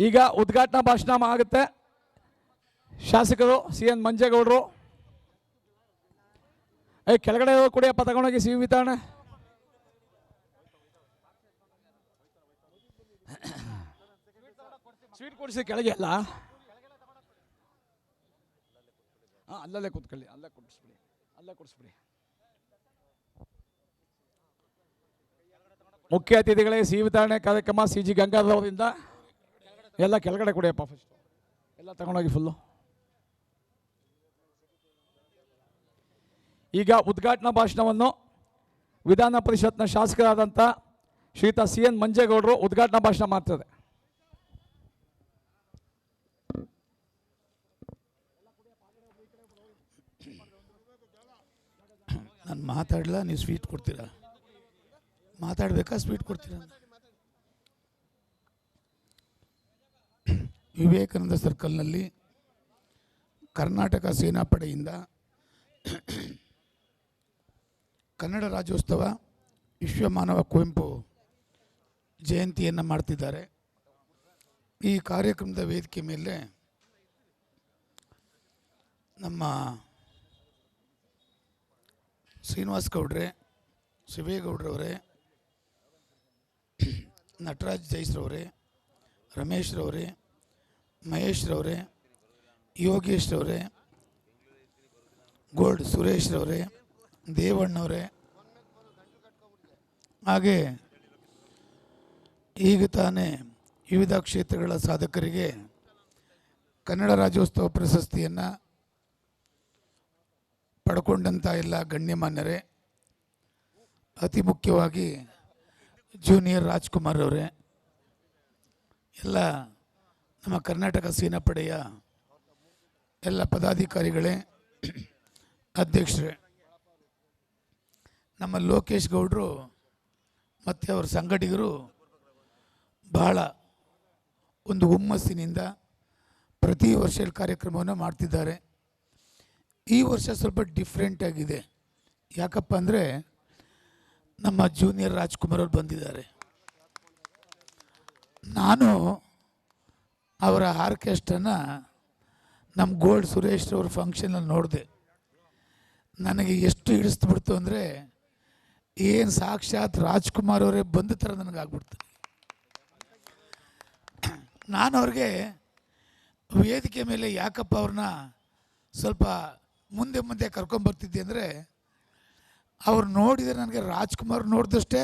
ಈಗ ಉದ್ಘಾಟನಾ ಭಾಷಣ ಆಗುತ್ತೆ. ಶಾಸಕರು, ಸಿ ಎನ್ ಮಂಜೇಗೌಡರು. ಏ, ಕೆಳಗಡೆ ಕುಡಿಯಪ್ಪ, ತಗೊಂಡೋಗಿ ಸಿ ವಿತರಣೆ ಸ್ವೀಟ್ ಕೊಡಿಸಿ ಕೆಳಗೆ ಅಲ್ಲ. ಹಾಂ, ಅಲ್ಲಲ್ಲೇ ಕೂತ್ಕೊಳ್ಳಿ, ಅಲ್ಲೇ ಕೊಡಿಸ್ಬಿಡಿ ಅಲ್ಲೇ ಕೊಡಿಸ್ಬಿಡಿ. ಮುಖ್ಯ ಅತಿಥಿಗಳಿಗೆ ಸಿ ವಿತರಣೆ ಕಾರ್ಯಕ್ರಮ, ಸಿ ಜಿ ಗಂಗಾಧರ್ ಅವರಿಂದ ಎಲ್ಲ ಕೆಳಗಡೆ ಕೊಡಿಯಪ್ಪ ಫಸ್ಟ್ ಎಲ್ಲ ತಗೊಂಡೋಗಿ ಫುಲ್ಲು ಈಗ ಉದ್ಘಾಟನಾ ಭಾಷಣವನ್ನು ವಿಧಾನ ಪರಿಷತ್ನ ಶಾಸಕರಾದಂಥ ಶ್ರೀತಾ ಸಿ ಎನ್ ಮಂಜೇಗೌಡರು ಉದ್ಘಾಟನಾ ಭಾಷಣ ಮಾಡ್ತದೆ ನಾನು ಮಾತಾಡಲ್ಲ ನೀವು ಸ್ವೀಟ್ ಕೊಡ್ತೀರಾ? ಮಾತಾಡಬೇಕಾ? ಸ್ವೀಟ್ ಕೊಡ್ತೀರಾ ವಿವೇಕಾನಂದ ಸರ್ಕಲ್ನಲ್ಲಿ ಕರ್ನಾಟಕ ಸೇನಾಪಡೆಯಿಂದ ಕನ್ನಡ ರಾಜ್ಯೋತ್ಸವ ವಿಶ್ವ ಮಾನವ ಕುವೆಂಪು ಜಯಂತಿಯನ್ನು ಮಾಡ್ತಿದ್ದಾರೆ. ಈ ಕಾರ್ಯಕ್ರಮದ ವೇದಿಕೆ ಮೇಲೆ ನಮ್ಮ ಶ್ರೀನಿವಾಸ್ ಗೌಡ್ರೆ ಶಿವೇಗೌಡ್ರವರೇ ನಟರಾಜ್ ಜೈಸ್ರವರೇ, ರಮೇಶ್ರವರೇ ಮಹೇಶ್ರವರೇ, ಯೋಗೇಶ್ರವರೇ, ಗೋಲ್ಡ್ ಸುರೇಶ್ರವರೇ, ದೇವಣ್ಣವರೇ. ಹಾಗೆ ಈಗ ತಾನೇ ವಿವಿಧ ಕ್ಷೇತ್ರಗಳ ಸಾಧಕರಿಗೆ ಕನ್ನಡ ರಾಜ್ಯೋತ್ಸವ ಪ್ರಶಸ್ತಿಯನ್ನು ಪಡ್ಕೊಂಡಂಥ ಎಲ್ಲ ಗಣ್ಯಮಾನ್ಯರೇ, ಅತಿ ಮುಖ್ಯವಾಗಿ ಜೂನಿಯರ್ ರಾಜ್ಕುಮಾರ್ ಅವರೇ, ಎಲ್ಲ ನಮ್ಮ ಕರ್ನಾಟಕ ಸೇನಾಪಡೆಯ ಎಲ್ಲ ಪದಾಧಿಕಾರಿಗಳೇ, ಅಧ್ಯಕ್ಷರೇ, ನಮ್ಮ ಲೋಕೇಶ್ ಗೌಡರು ಮತ್ತು ಅವರ ಸಂಘಟಿಗರು ಬಹಳ ಒಂದು ಹುಮ್ಮಸ್ಸಿನಿಂದ ಪ್ರತಿ ವರ್ಷ ಕಾರ್ಯಕ್ರಮವನ್ನು ಮಾಡ್ತಿದ್ದಾರೆ. ಈ ವರ್ಷ ಸ್ವಲ್ಪ ಡಿಫ್ರೆಂಟ್ ಆಗಿದೆ. ಯಾಕಪ್ಪ ಅಂದರೆ ನಮ್ಮ ಜೂನಿಯರ್ ರಾಜ್ಕುಮಾರ್ ಅವರು ಬಂದಿದ್ದಾರೆ. ನಾನು ಅವರ ಆರ್ಕೆಸ್ಟ್ರನ್ನ ನಮ್ಮ ಗೋಲ್ಡ್ ಸುರೇಶ್ ಅವ್ರ ಫಂಕ್ಷನಲ್ಲಿ ನೋಡಿದೆ. ನನಗೆ ಎಷ್ಟು ಹಿಡಿಸ್ಬಿಡ್ತು ಅಂದರೆ ಏನು ಸಾಕ್ಷಾತ್ ರಾಜ್ಕುಮಾರ್ ಅವರೇ ಬಂದ ಥರ ನನಗಾಗ್ಬಿಡ್ತು. ನಾನು ಅವ್ರಿಗೆ ವೇದಿಕೆ ಮೇಲೆ ಯಾಕಪ್ಪ ಅವ್ರನ್ನ ಸ್ವಲ್ಪ ಮುಂದೆ ಮುಂದೆ ಕರ್ಕೊಂಬರ್ತಿದ್ದೆ ಅಂದರೆ ಅವ್ರು ನೋಡಿದರೆ ನನಗೆ ರಾಜ್ಕುಮಾರ್ ನೋಡಿದಷ್ಟೇ,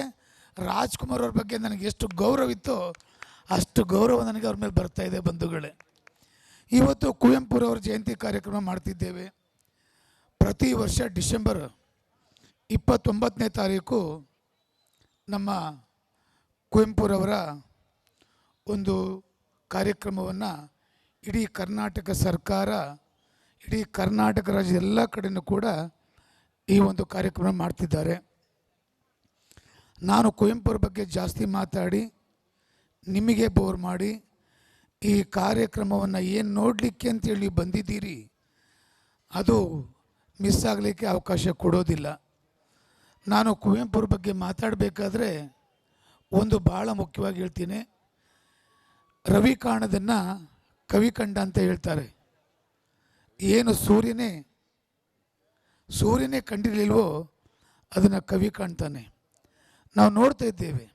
ರಾಜ್ಕುಮಾರ್ ಅವ್ರ ಬಗ್ಗೆ ನನಗೆ ಎಷ್ಟು ಗೌರವ ಇತ್ತೋ ಅಷ್ಟು ಗೌರವ ನನಗೆ ಅವ್ರ ಮೇಲೆ ಬರ್ತಾ ಇದೆ ಬಂಧುಗಳೇ. ಇವತ್ತು ಕುವೆಂಪುರವ್ರ ಜಯಂತಿ ಕಾರ್ಯಕ್ರಮ ಮಾಡ್ತಿದ್ದೇವೆ. ಪ್ರತಿ ವರ್ಷ ಡಿಸೆಂಬರ್ ಇಪ್ಪತ್ತೊಂಬತ್ತನೇ ತಾರೀಕು ನಮ್ಮ ಕುವೆಂಪುರವರ ಒಂದು ಕಾರ್ಯಕ್ರಮವನ್ನು ಇಡೀ ಕರ್ನಾಟಕ ಸರ್ಕಾರ, ಇಡೀ ಕರ್ನಾಟಕ ರಾಜ್ಯ ಎಲ್ಲ ಕಡೆಯೂ ಕೂಡ ಈ ಒಂದು ಕಾರ್ಯಕ್ರಮ ಮಾಡ್ತಿದ್ದಾರೆ. ನಾನು ಕುವೆಂಪುರ ಬಗ್ಗೆ ಜಾಸ್ತಿ ಮಾತಾಡಿ ನಿಮಗೆ ಬೋರ್ ಮಾಡಿ, ಈ ಕಾರ್ಯಕ್ರಮವನ್ನು ಏನು ನೋಡಲಿಕ್ಕೆ ಅಂತೇಳಿ ಬಂದಿದ್ದೀರಿ, ಅದು ಮಿಸ್ ಆಗಲಿಕ್ಕೆ ಅವಕಾಶ ಕೊಡೋದಿಲ್ಲ. ನಾನು ಕುವೆಂಪುರ ಬಗ್ಗೆ ಮಾತಾಡಬೇಕಾದ್ರೆ ಒಂದು ಭಾಳ ಮುಖ್ಯವಾಗಿ ಹೇಳ್ತೀನಿ. ರವಿ ಕಾಣದನ್ನು ಕವಿ ಕಂಡ ಅಂತ ಹೇಳ್ತಾರೆ. ಏನು ಸೂರ್ಯನೇ ಸೂರ್ಯನೇ ಕಂಡಿರಲಿಲ್ವೋ, ಅದನ್ನು ಕವಿ ಕಾಣ್ತಾನೆ. ನಾವು ನೋಡ್ತಾ ಇದ್ದೇವೆ.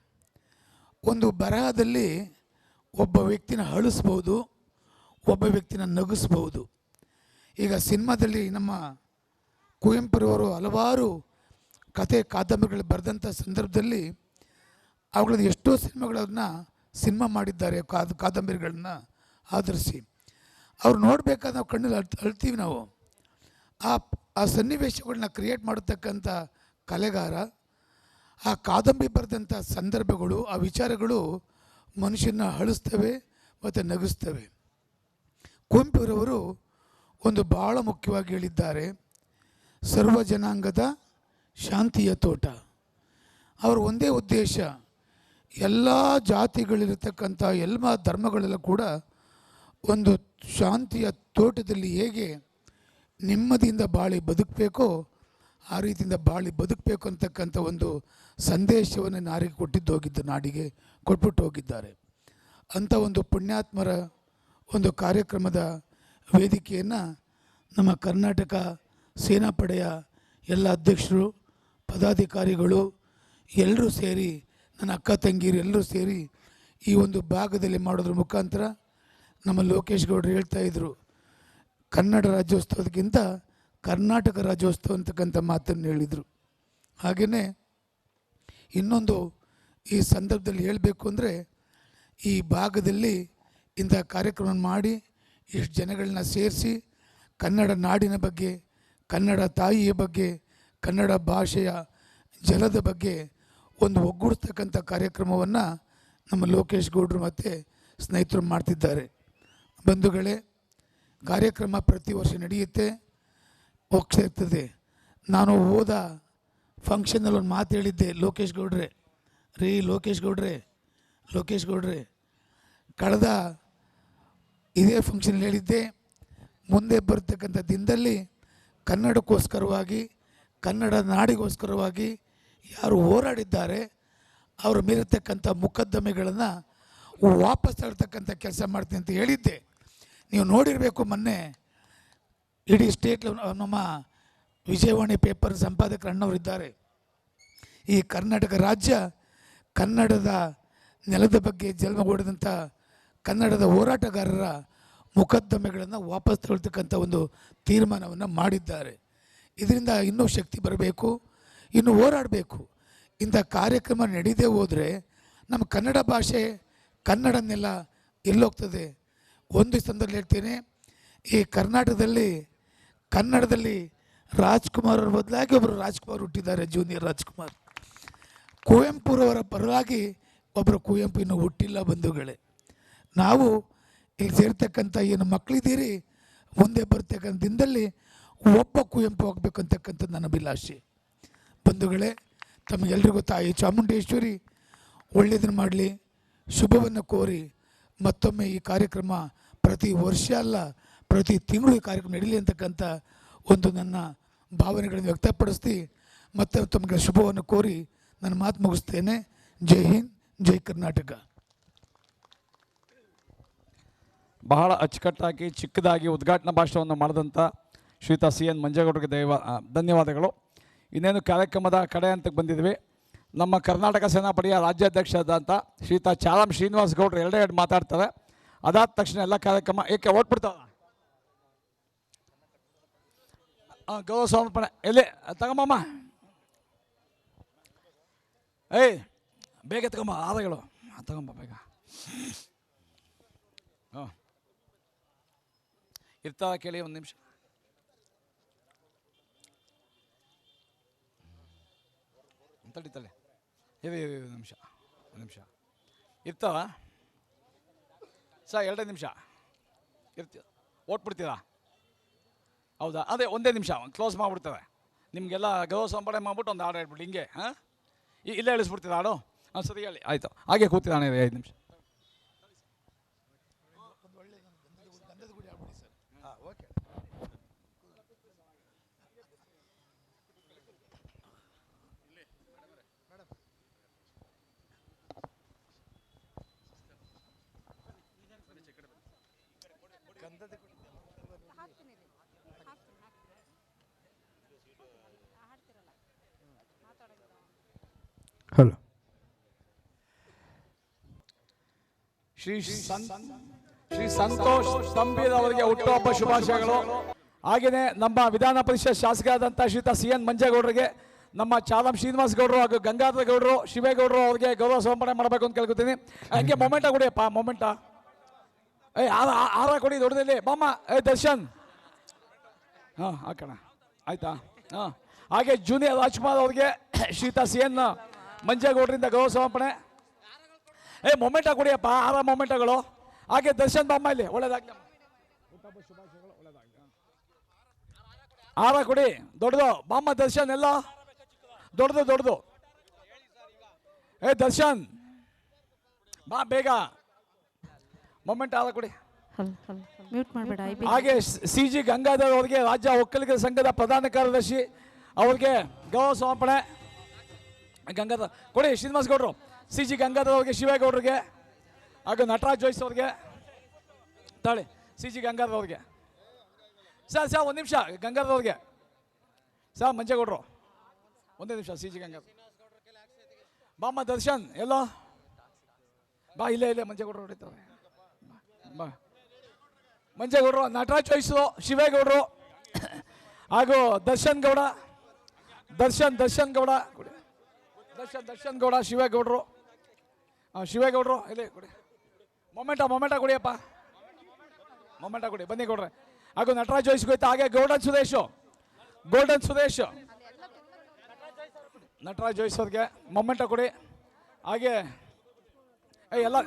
ಒಂದು ಬರಹದಲ್ಲಿ ಒಬ್ಬ ವ್ಯಕ್ತಿನ ಅಳಿಸ್ಬೋದು, ಒಬ್ಬ ವ್ಯಕ್ತಿನ ನಗಿಸ್ಬೋದು. ಈಗ ಸಿನಿಮಾದಲ್ಲಿ ನಮ್ಮ ಕುವೆಂಪುರವರು ಹಲವಾರು ಕತೆ ಕಾದಂಬರಿಗಳು ಬರೆದಂಥ ಸಂದರ್ಭದಲ್ಲಿ ಅವುಗಳದ್ದು ಎಷ್ಟೋ ಸಿನಿಮಾಗಳನ್ನ ಸಿನಿಮಾ ಮಾಡಿದ್ದಾರೆ, ಕಾದ, ಕಾದಂಬರಿಗಳನ್ನ ಆಧರಿಸಿ. ಅವ್ರು ನೋಡಬೇಕಾದ ನಾವು ಕಣ್ಣಲ್ಲಿ ಅಳ್, ಅಳ್ತೀವಿ ನಾವು. ಆ ಆ ಸನ್ನಿವೇಶಗಳನ್ನ ಕ್ರಿಯೇಟ್ ಮಾಡತಕ್ಕಂಥ ಕಲೆಗಾರ ಆ ಕಾದಂಬರಿ ಬರೆದಂಥ ಸಂದರ್ಭಗಳು, ಆ ವಿಚಾರಗಳು ಮನುಷ್ಯನ ಅಳಿಸ್ತವೆ ಮತ್ತು ನಗಿಸ್ತವೆ. ಕುವೆಂಪುರವರು ಒಂದು ಭಾಳ ಮುಖ್ಯವಾಗಿ ಹೇಳಿದ್ದಾರೆ, ಸರ್ವ ಜನಾಂಗದ ಶಾಂತಿಯ ತೋಟ. ಅವರ ಒಂದೇ ಉದ್ದೇಶ, ಎಲ್ಲ ಜಾತಿಗಳಿರತಕ್ಕಂಥ, ಎಲ್ಲ ಧರ್ಮಗಳೆಲ್ಲ ಕೂಡ ಒಂದು ಶಾಂತಿಯ ತೋಟದಲ್ಲಿ ಹೇಗೆ ನೆಮ್ಮದಿಯಿಂದ ಬಾಳಿ ಬದುಕಬೇಕೋ ಆ ರೀತಿಯಿಂದ ಬಾಳಿ ಬದುಕಬೇಕು ಅಂತಕ್ಕಂಥ ಒಂದು ಸಂದೇಶವನ್ನು ನಾರಿಗೆ ಕೊಟ್ಟಿದ್ದು ಹೋಗಿದ್ದು ನಾಡಿಗೆ, ಕೊಟ್ಬಿಟ್ಟು ಹೋಗಿದ್ದಾರೆ. ಅಂಥ ಒಂದು ಪುಣ್ಯಾತ್ಮರ ಒಂದು ಕಾರ್ಯಕ್ರಮದ ವೇದಿಕೆಯನ್ನು ನಮ್ಮ ಕರ್ನಾಟಕ ಸೇನಾಪಡೆಯ ಎಲ್ಲ ಅಧ್ಯಕ್ಷರು, ಪದಾಧಿಕಾರಿಗಳು ಎಲ್ಲರೂ ಸೇರಿ, ನನ್ನ ಅಕ್ಕ ತಂಗಿಯರು ಎಲ್ಲರೂ ಸೇರಿ ಈ ಒಂದು ಭಾಗದಲ್ಲಿ ಮಾಡೋದ್ರ ಮುಖಾಂತರ ನಮ್ಮ ಲೋಕೇಶ್ ಗೌಡರು ಹೇಳ್ತಾ ಇದ್ರು, ಕನ್ನಡ ರಾಜ್ಯೋತ್ಸವದಕ್ಕಿಂತ ಕರ್ನಾಟಕ ರಾಜ್ಯೋತ್ಸವ ಅಂತಕ್ಕಂಥ ಮಾತನ್ನು ಹೇಳಿದರು. ಹಾಗೆಯೇ ಇನ್ನೊಂದು ಈ ಸಂದರ್ಭದಲ್ಲಿ ಹೇಳಬೇಕು ಅಂದರೆ, ಈ ಭಾಗದಲ್ಲಿ ಇಂಥ ಕಾರ್ಯಕ್ರಮ ಮಾಡಿ, ಇಷ್ಟು ಜನಗಳನ್ನ ಸೇರಿಸಿ, ಕನ್ನಡ ನಾಡಿನ ಬಗ್ಗೆ, ಕನ್ನಡ ತಾಯಿಯ ಬಗ್ಗೆ, ಕನ್ನಡ ಭಾಷೆಯ ಜಲದ ಬಗ್ಗೆ ಒಂದು ಒಗ್ಗೂಡ್ತಕ್ಕಂಥ ಕಾರ್ಯಕ್ರಮವನ್ನು ನಮ್ಮ ಲೋಕೇಶ್ ಗೌಡರು ಮತ್ತು ಸ್ನೇಹಿತರು ಮಾಡ್ತಿದ್ದಾರೆ. ಬಂಧುಗಳೇ, ಕಾರ್ಯಕ್ರಮ ಪ್ರತಿ ವರ್ಷ ನಡೆಯುತ್ತೆ. ಹೋಗ್ತಾ ಇರ್ತದೆ ನಾನು ಹೋದ ಫಂಕ್ಷನಲ್ಲಿ ಒಂದು ಮಾತು ಹೇಳಿದ್ದೆ, ಲೋಕೇಶ್ ಗೌಡ್ರೆ, ರೀ ಲೋಕೇಶ್ ಗೌಡ್ರೆ ಲೋಕೇಶ್ ಗೌಡ್ರೆ, ಕಳೆದ ಇದೇ ಫಂಕ್ಷನ್ ಹೇಳಿದ್ದೆ, ಮುಂದೆ ಬರ್ತಕ್ಕಂಥ ದಿನದಲ್ಲಿ ಕನ್ನಡಕ್ಕೋಸ್ಕರವಾಗಿ, ಕನ್ನಡ ನಾಡಿಗೋಸ್ಕರವಾಗಿ ಯಾರು ಹೋರಾಡಿದ್ದಾರೆ, ಅವರ ಮೇಲಿರ್ತಕ್ಕಂಥ ಮೊಕದ್ದಮೆಗಳನ್ನು ವಾಪಸ್ ತಳ್ತಕ್ಕಂಥ ಕೆಲಸ ಮಾಡ್ತೀನಿ ಅಂತ ಹೇಳಿದ್ದೆ. ನೀವು ನೋಡಿರಬೇಕು ಮೊನ್ನೆ ಇಡೀ ಸ್ಟೇಟ್ ನಮ್ಮ ವಿಜಯವಾಣಿ ಪೇಪರ್ ಸಂಪಾದಕರು ಅಣ್ಣವರಿದ್ದಾರೆ. ಈ ಕರ್ನಾಟಕ ರಾಜ್ಯ ಕನ್ನಡದ ನೆಲದ ಬಗ್ಗೆ ಜನ್ಮಗೊಡಿದಂಥ ಕನ್ನಡದ ಹೋರಾಟಗಾರರ ಮೊಕದ್ದಮೆಗಳನ್ನು ವಾಪಸ್ ತಗೊಳ್ತಕ್ಕಂಥ ಒಂದು ತೀರ್ಮಾನವನ್ನು ಮಾಡಿದ್ದಾರೆ. ಇದರಿಂದ ಇನ್ನೂ ಶಕ್ತಿ ಬರಬೇಕು, ಇನ್ನೂ ಹೋರಾಡಬೇಕು. ಇಂಥ ಕಾರ್ಯಕ್ರಮ ನಡೀದೇ ಹೋದರೆ ನಮ್ಮ ಕನ್ನಡ ಭಾಷೆ ಕನ್ನಡನ್ನೆಲ್ಲ ಎಲ್ಲೋಗ್ತದೆ. ಒಂದು ಸಂದರ್ಭದಲ್ಲಿ ಹೇಳ್ತೀನಿ, ಈ ಕರ್ನಾಟಕದಲ್ಲಿ ಕನ್ನಡದಲ್ಲಿ ರಾಜ್ಕುಮಾರ್ ಅವರ ಬದಲಾಗಿ ಒಬ್ಬರು ರಾಜ್ಕುಮಾರ್ ಹುಟ್ಟಿದ್ದಾರೆ ಜೂನಿಯರ್ ರಾಜ್ಕುಮಾರ್. ಕುವೆಂಪುರವರ ಪರವಾಗಿ ಒಬ್ಬರು ಕುವೆಂಪು ಇನ್ನೂ ಹುಟ್ಟಿಲ್ಲ ಬಂಧುಗಳೇ. ನಾವು ಇಲ್ಲಿ ಸೇರ್ತಕ್ಕಂಥ ಏನು ಮಕ್ಕಳಿದ್ದೀರಿ, ಮುಂದೆ ಬರ್ತಕ್ಕಂಥ ದಿನದಲ್ಲಿ ಒಬ್ಬ ಕುವೆಂಪು ಹೋಗಬೇಕು ಅಂತಕ್ಕಂಥ ನನ್ನ ಅಭಿಲಾಷೆ. ಬಂಧುಗಳೇ, ತಮಗೆಲ್ರಿಗೂ ತಾಯಿ ಚಾಮುಂಡೇಶ್ವರಿ ಒಳ್ಳೆಯದನ್ನು ಮಾಡಲಿ, ಶುಭವನ್ನು ಕೋರಿ ಮತ್ತೊಮ್ಮೆ ಈ ಕಾರ್ಯಕ್ರಮ ಪ್ರತಿ ವರ್ಷ ಅಲ್ಲ ಪ್ರತಿ ತಿಂಗಳು ಈ ಕಾರ್ಯಕ್ರಮ ನಡೀಲಿ ಅಂತಕ್ಕಂಥ ಒಂದು ನನ್ನ ಭಾವನೆಗಳನ್ನು ವ್ಯಕ್ತಪಡಿಸ್ತಿ ಮತ್ತೆ ತಮಗೆ ಶುಭವನ್ನು ಕೋರಿ ನನ್ನ ಮಾತು ಮುಗಿಸ್ತೇನೆ. ಜೈ ಹಿಂದ್, ಜೈ ಕರ್ನಾಟಕ. ಬಹಳ ಅಚ್ಚುಕಟ್ಟಾಗಿ, ಚಿಕ್ಕದಾಗಿ ಉದ್ಘಾಟನಾ ಭಾಷಣವನ್ನು ಮಾಡಿದಂಥ ಶ್ರೀತಾ ಸಿ ಎನ್ ಮಂಜೇಗೌಡರಿಗೆ ದೈವ ಧನ್ಯವಾದಗಳು. ಇನ್ನೇನು ಕಾರ್ಯಕ್ರಮದ ಕಡೆ ಹಂತಕ್ಕೆ ಬಂದಿದ್ವಿ. ನಮ್ಮ ಕರ್ನಾಟಕ ಸೇನಾಪಡೆಯ ರಾಜ್ಯಾಧ್ಯಕ್ಷರಾದಂಥ ಶ್ರೀತ ಚಾಲಂ ಶ್ರೀನಿವಾಸ್ ಗೌಡರು ಎರಡೇ ಎರಡು ಮಾತಾಡ್ತಾರೆ. ಅದಾದ ತಕ್ಷಣ ಎಲ್ಲ ಕಾರ್ಯಕ್ರಮ ಏಕೆ ಓಟ್ಬಿಡ್ತಾವ? ಗೌರವ ಸಮರ್ಪಣೆ ಎಲ್ಲಿ? ತಗೊಂಬಮ್ಮ. ಏಯ್, ಬೇಗ ತಗೊಂಬ ಆದಗಳು ತಗೊಂಬ ಬೇಗ. ಹಾಂ. ಇರ್ತಾ ಕೇಳಿ ಒಂದು ನಿಮಿಷ. ತಡಿ ತಡಿ. ಇವೆ ಇವೆ ಒಂದು ನಿಮಿಷ ಒಂದು ನಿಮಿಷ. ಇರ್ತಾವ ಸರ್ ಎರಡೇ ನಿಮಿಷ. ಇರ್ತೀವ ಓಟ್ಬಿಡ್ತೀರಾ? ಹೌದಾ? ಅದೇ ಒಂದೇ ನಿಮಿಷ ಕ್ಲೋಸ್ ಮಾಡಿಬಿಡ್ತದೆ ನಿಮಗೆಲ್ಲ ಗೌರವ ಸಂಪಡೆ ಮಾಡ್ಬಿಟ್ಟು ಒಂದು ಆರ್ಡರ್ ಹೇಳ್ಬಿಟ್ಟು ಹಿಂಗೆ, ಹಾಂ? ಇಲ್ಲೇ ಇಳಿಸ್ಬಿಡ್ತೀರಾ ಆಡು ಹಾಂ, ಸರಿ ಹೇಳಿ, ಆಯಿತು. ಹಾಗೆ ಕೂತಿದ್ದಾನೆ, ಐದು ನಿಮಿಷ. ಹಲೋ. ಶ್ರೀ ಶ್ರೀ ಸಂತೋಷ್ ತಂಬೀರ್ ಅವರಿಗೆ ಹುಟ್ಟುಹಬ್ಬ ಶುಭಾಶಯಗಳು. ಹಾಗೆಯೇ ನಮ್ಮ ವಿಧಾನ ಪರಿಷತ್ ಶಾಸಕರಾದಂಥ ಶ್ರೀತ ಸಿ ಎನ್ ಮಂಜೇಗೌಡರಿಗೆ, ನಮ್ಮ ಚಾಲಂ ಶ್ರೀನಿವಾಸ ಗೌಡರು ಹಾಗೂ ಗಂಗಾಧರ ಗೌಡರು, ಶಿವೇಗೌಡರು ಅವರಿಗೆ ಗೌರವ ಸಮರ್ಪಣೆ ಮಾಡಬೇಕು ಅಂತ ಕೇಳ್ಕೊತೀನಿ. ಹಂಗೆ ಮೊಮೆಂಟ ಕೊಡಿಯಪ್ಪ ಮೊಮೆಂಟ ಏಯ್ ಆರ ಆರ ಕೊಡಿ, ದೊಡ್ಡದಲ್ಲಿ. ಬಾಮ್ಮ ಏ, ದರ್ಶನ್. ಹಾಂ ಹಾಕೋಣ ಆಯ್ತಾ? ಹಾಂ. ಹಾಗೆ ಜೂನಿಯರ್ ರಾಜ್ಕುಮಾರ್ ಅವ್ರಿಗೆ, ಶ್ರೀತಾ ಸಿ ಎನ್ ಮಂಜೇಗೌಡರಿಂದ ಗೌರವ ಸಮರ್ಪಣೆ. ಏ ಮೊಮೆಂಟ ಕೊಡಿಯಪ್ಪ ಆರ ಮೊಮೆಂಟಗಳು ಹಾಗೆ ದರ್ಶನ್ ಬಾಮ್ಮ ಇಲ್ಲಿ ಒಳ್ಳೇದಾಗ್ಲಿ ಆರ ಕೊಡಿ ದೊಡ್ಡದು. ಬಾಮ್ಮ ದರ್ಶನ್ ಎಲ್ಲ? ದೊಡ್ಡದು ದೊಡ್ಡದು. ಏ ದರ್ಶನ್. ಬಾ ಬೇಗ. ಮೊಮೆಂಟ್ ಆರ ಕೊಡಿ. ಮ್ಯೂಟ್ ಮಾಡಬೇಡ ಹಾಗೆ ಸಿ ಜಿ ಗಂಗಾಧರ್ ಅವರಿಗೆ ರಾಜ್ಯ ಒಕ್ಕಲಿಗರ ಸಂಘದ ಪ್ರಧಾನ ಕಾರ್ಯದರ್ಶಿ ಅವರಿಗೆ ಗೌರವ ಸಮರ್ಪಣೆ. ಗಂಗಾಧರ್, ಕೊಡಿ ಶ್ರೀನಿವಾಸ್ ಗೌಡ್ರು ಸಿ ಜಿ ಗಂಗಾಧರ್ ಅವ್ರಿಗೆ, ಶಿವೇಗೌಡರಿಗೆ, ಹಾಗೂ ನಟರಾಜ್ ಜೋಯ್ಸ್ ಅವ್ರಿಗೆ. ತಾಳಿ ಸಿ ಜಿ ಗಂಗಾಧರ್ ಅವ್ರಿಗೆ. ಸರ್ ಸರ್, ಒಂದು ನಿಮಿಷ, ಗಂಗಾಧರ್ ಅವ್ರಿಗೆ. ಸರ್, ಮಂಜೇಗೌಡರು. ಒಂದೇ ನಿಮಿಷ ಸಿ ಜಿ ಗಂಗಾಧರ್. ಬಾಮ್ಮ ದರ್ಶನ್, ಎಲ್ಲೋ? ಬಾ, ಇಲ್ಲೇ ಇಲ್ಲೇ, ಮಂಜೇಗೌಡರು ಹೊಡಿತಾರೆ. ಬಾ. ಮಂಜೇಗೌಡರು, ನಟರಾಜ್ ಚೋಯ್ಸು ಶಿವೇಗೌಡರು, ಹಾಗೂ ದರ್ಶನ್ ಗೌಡ, ದರ್ಶನ್ ದರ್ಶನ್ ಗೌಡ ದರ್ಶನ್ ದರ್ಶನ್ ಗೌಡ, ಶಿವೇಗೌಡರು. ಹಾಂ ಶಿವೇಗೌಡರು, ಇಲ್ಲಿ ಕೊಡಿ. Moment moment ಕೊಡಿಯಪ್ಪ. ಮೊಮೆಂಟ ಕೊಡಿ, ಬನ್ನಿ ಗೌಡ್ರೆ. ಹಾಗೂ ನಟರಾಜ್ ಜೋಯ್ಸ್ ಗೊತ್ತಾ ಹಾಗೆ ಗೌಡನ್ ಸುರೇಶು ಗೋಲ್ಡನ್ ಸುದೇಶ್. ನಟರಾಜ್ ಜೋಯ್ಸ್ ಅವ್ರಿಗೆ ಮೊಮೆಂಟ ಕೊಡಿ. ಹಾಗೆ, ಏ, ಎಲ್ಲ,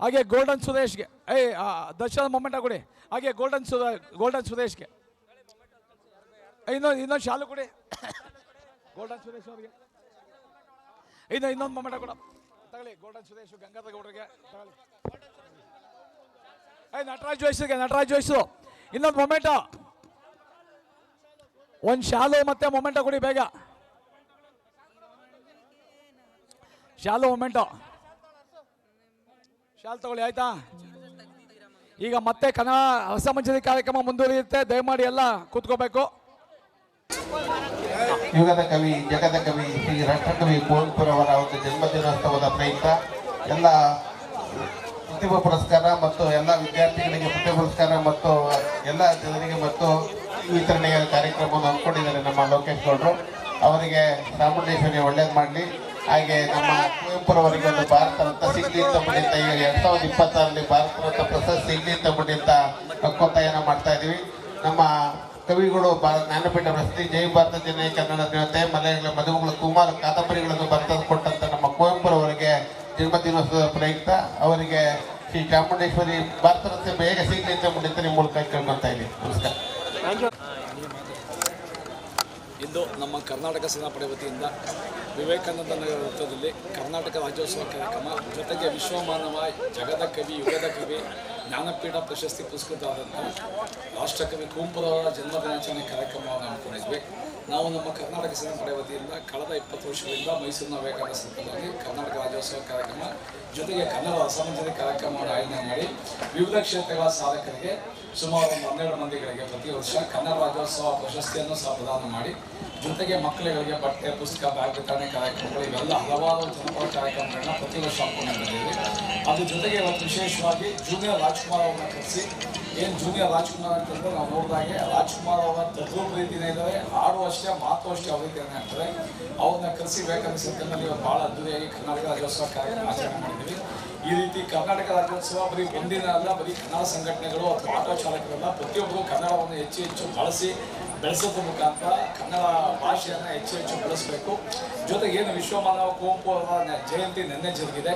ಹಾಗೆ ಗೋಲ್ಡನ್ ಸುದೇಶ್ಗೆ ಏಯ್ ದರ್ಶನ ಮೊಮೆಂಟ ಕೊಡಿ. ಹಾಗೆ ಗೋಲ್ಡನ್ ಸು ಗೋಲ್ಡನ್ ಸುದೇಶ್ಗೆ. ಇನ್ನೊಂದು ಇನ್ನೊಂದು ಶಾಲು ಕೊಡಿ. ಗೋಲ್ಡನ್ ಸುರೇಶ್ ಅವ್ರಿಗೆ. ಇನ್ನು ಇನ್ನೊಂದು ಮೊಮೆಂಟ ಕೂಡ. ತಗೊಳ್ಳಿ ಗೋಲ್ಡನ್ ಸುರೇಶ್ ಗಂಗಾಧರ್ ಗೌಡರಿಗೆ ಏ, ನಟರಾಜ್ ಜೋಯ್ಸ್ಗೆ, ನಟರಾಜ್ ಜೋಯ್ಸು. ಇನ್ನೊಂದು ಮೊಮೆಂಟ ಒಂದು ಶಾಲು ಮತ್ತೆ ಮೊಮೆಂಟ ಕೊಡಿ ಬೇಗ. ಶಾಲು ಮೊಮೆಂಟು ಶಾಲು ತಗೊಳ್ಳಿ, ಆಯ್ತಾ? ಈಗ ಮತ್ತೆ ಕನ್ನಡ ಮಂಚದ ಕಾರ್ಯಕ್ರಮ ಮುಂದುವರಿಯುತ್ತೆ. ದಯಮಾಡಿ ಎಲ್ಲ ಕೂತ್ಕೋಬೇಕು. ಯುಗದ ಕವಿ, ಜಗದ ಕವಿ ಶ್ರೀ ರಾಷ್ಟ್ರಕವಿ ಕುವೆಂಪುರವರ ಒಂದು ಜನ್ಮದಿನೋತ್ಸವದ ಪ್ರಯುಕ್ತ ಎಲ್ಲ ಪ್ರತಿಭಾ ಪುರಸ್ಕಾರ ಮತ್ತು ಎಲ್ಲ ವಿದ್ಯಾರ್ಥಿಗಳಿಗೆ ಪ್ರತಿಭಾ ಪುರಸ್ಕಾರ ಮತ್ತು ಎಲ್ಲ ಜನರಿಗೆ ಮತ್ತು ವಿತರಣೆಯ ಕಾರ್ಯಕ್ರಮವನ್ನು ಹಮ್ಮಿಕೊಂಡಿದ್ದಾರೆ ನಮ್ಮ ಲೋಕೇಶ್ ಗೌಡರು. ಅವರಿಗೆ ಚಾಮುಂಡೇಶ್ವರಿ ಒಳ್ಳೇದು ಮಾಡಲಿ. ಹಾಗೆ ನಮ್ಮ ಕುವೆಂಪುರವರಿಗೆ ಒಂದು ಭಾರತ ರತ್ನ ಸಿಗ್ಲಿ ಅಂತ ಪಡೆಯುತ್ತ ಈಗ ಎರಡ್ ಸಾವಿರದ ಇಪ್ಪತ್ತಾರರಲ್ಲಿ ಭಾರತ ರತ್ನ ಪ್ರಶಸ್ತಿ ಸಿಗ್ಲಿ ಅಂತ ಮುಂದಿತ ಒತ್ತಾಯನ ಮಾಡ್ತಾ ಇದ್ದೀವಿ ನಮ್ಮ ಕವಿಗಳು ಜ್ಞಾನಪೀಠ ಪ್ರಶಸ್ತಿ ಜೈ ಭಾರತ ಜನ ಕನ್ನಡ ದೇವತೆ ಮಲೆಗಳ ಮದುಮಗಳು ಕುಮಾರ ಕಾದಂಬರಿಗಳನ್ನು ಬರೆದು ಕೊಟ್ಟಂತ ನಮ್ಮ ಕುವೆಂಪುರವರಿಗೆ ಜನ್ಮದಿನೋತ್ಸವದ ಪ್ರಯುಕ್ತ ಅವರಿಗೆ ಶ್ರೀ ಚಾಮುಂಡೇಶ್ವರಿ ಭಾರತ ರಸ್ತೆ ಬೇಗ ಸಿಗಲಿ ಅಂತ ನಿಮ್ಮ ಮೂಲಕ ಕೇಳ್ಕೊತಾ ಇದ್ದೀನಿ. ನಮಸ್ಕಾರ. ಇಂದು ನಮ್ಮ ಕರ್ನಾಟಕ ಸೇನಾಪಡೆ ವತಿಯಿಂದ ವಿವೇಕಾನಂದ ನಗರ ವೃತ್ತದಲ್ಲಿ ಕರ್ನಾಟಕ ರಾಜ್ಯೋತ್ಸವ ಕಾರ್ಯಕ್ರಮ ಜೊತೆಗೆ ವಿಶ್ವಮಾನವ, ಜಗದ ಕವಿ, ಯುಗದ ಕವಿ ಜ್ಞಾನಪೀಠ ಪ್ರಶಸ್ತಿ ಪುರಸ್ಕೃತವಾದಂಥ ರಾಷ್ಟ್ರಕವಿ ಜನ್ಮ ಜನ್ಮದಿನಾಚರಣೆ ಕಾರ್ಯಕ್ರಮವನ್ನು ಹಮ್ಮಿಕೊಂಡಿದ್ವಿ. ನಾವು ನಮ್ಮ ಕರ್ನಾಟಕ ಸೇನಾಪಡೆ ವತಿಯಿಂದ ಕಳೆದ ಇಪ್ಪತ್ತು ವರ್ಷಗಳಿಂದ ಮೈಸೂರಿನ ವಿವೇಕಾನಂದ ಸಂದರ್ಭದಲ್ಲಿ ಕರ್ನಾಟಕ ರಾಜ್ಯೋತ್ಸವ ಕಾರ್ಯಕ್ರಮ ಜೊತೆಗೆ ಕನ್ನಡ ಅಸಮಂಜನೆ ಕಾರ್ಯಕ್ರಮವನ್ನು ಆಯೋಜನೆ ಮಾಡಿ ವಿವಿಧ ಕ್ಷೇತ್ರಗಳ ಸಾಧಕರಿಗೆ ಸುಮಾರು ಒಂದು ಹನ್ನೆರಡು ಮಂದಿಗಳಿಗೆ ಪ್ರತಿ ವರ್ಷ ಕನ್ನಡ ರಾಜ್ಯೋತ್ಸವ ಪ್ರಶಸ್ತಿಯನ್ನು ಸಹ ಪ್ರದಾನ ಮಾಡಿ, ಜೊತೆಗೆ ಮಕ್ಕಳುಗಳಿಗೆ ಬಟ್ಟೆ, ಪುಸ್ತಕ, ಬ್ಯಾಗ್ ವಿತರಣೆ ಕಾರ್ಯಕ್ರಮಗಳು, ಇವೆಲ್ಲ ಹಲವಾರು ಜನಪರ ಕಾರ್ಯಕ್ರಮಗಳನ್ನು ಪ್ರತಿ ವರ್ಷ ಹಮ್ಮಿಕೊಂಡಿದ್ದೀವಿ. ಅದ್ರ ಜೊತೆಗೆ ಇವತ್ತು ವಿಶೇಷವಾಗಿ ಜೂನಿಯರ್ ರಾಜ್ಕುಮಾರ್ ಅವ್ರನ್ನ ಕರೆಸಿ, ಏನು ಜೂನಿಯರ್ ರಾಜ್ಕುಮಾರ್ ಅಂತಂದ್ರೆ ನಾವು ನೋಡಿದಾಗೆ ರಾಜ್ಕುಮಾರ್ ಅವರ ತದ್ರೂಪ ಪ್ರೀತಿನ ಇದ್ದಾರೆ ಹಾಡು ಅಷ್ಟೇ, ಮಾತು ಅಷ್ಟೇ ಅವ್ರ ಅಂತಾರೆ ಅವ್ರನ್ನ ಕರೆಸಿ ವಿವೇಕಾನಂದ ಸರ್ಕಲ್ನಲ್ಲಿ ಭಾಳ ಅದ್ದೂರಿಯಾಗಿ ಕರ್ನಾಟಕ ರಾಜ್ಯೋತ್ಸವ ಕಾರ್ಯಕ್ರಮ ಆಚರಣೆ ಮಾಡಿದ್ದೀವಿ ಈ ರೀತಿ ಕರ್ನಾಟಕ ರಾಜ್ಯೋತ್ಸವ ಬರೀ ಒಂದಿನ ಅಲ್ಲ, ಬರೀ ಕನ್ನಡ ಸಂಘಟನೆಗಳು ಅಥವಾ ಆಟೋ ಚಾಲಕರಲ್ಲ ಪ್ರತಿಯೊಬ್ಬರು ಕನ್ನಡವನ್ನು ಹೆಚ್ಚು ಹೆಚ್ಚು ಬಳಸಿ ಬೆಳೆಸೋದ್ರ ಮುಖಾಂತರ ಕನ್ನಡ ಭಾಷೆಯನ್ನು ಹೆಚ್ಚು ಹೆಚ್ಚು ಬೆಳೆಸಬೇಕು. ಜೊತೆಗೆ ಏನು ವಿಶ್ವಮಾನವ ಕುವೆಂಪು ಅವರ ಜಯಂತಿ ನಿನ್ನೆ ಜರುಗಿದೆ.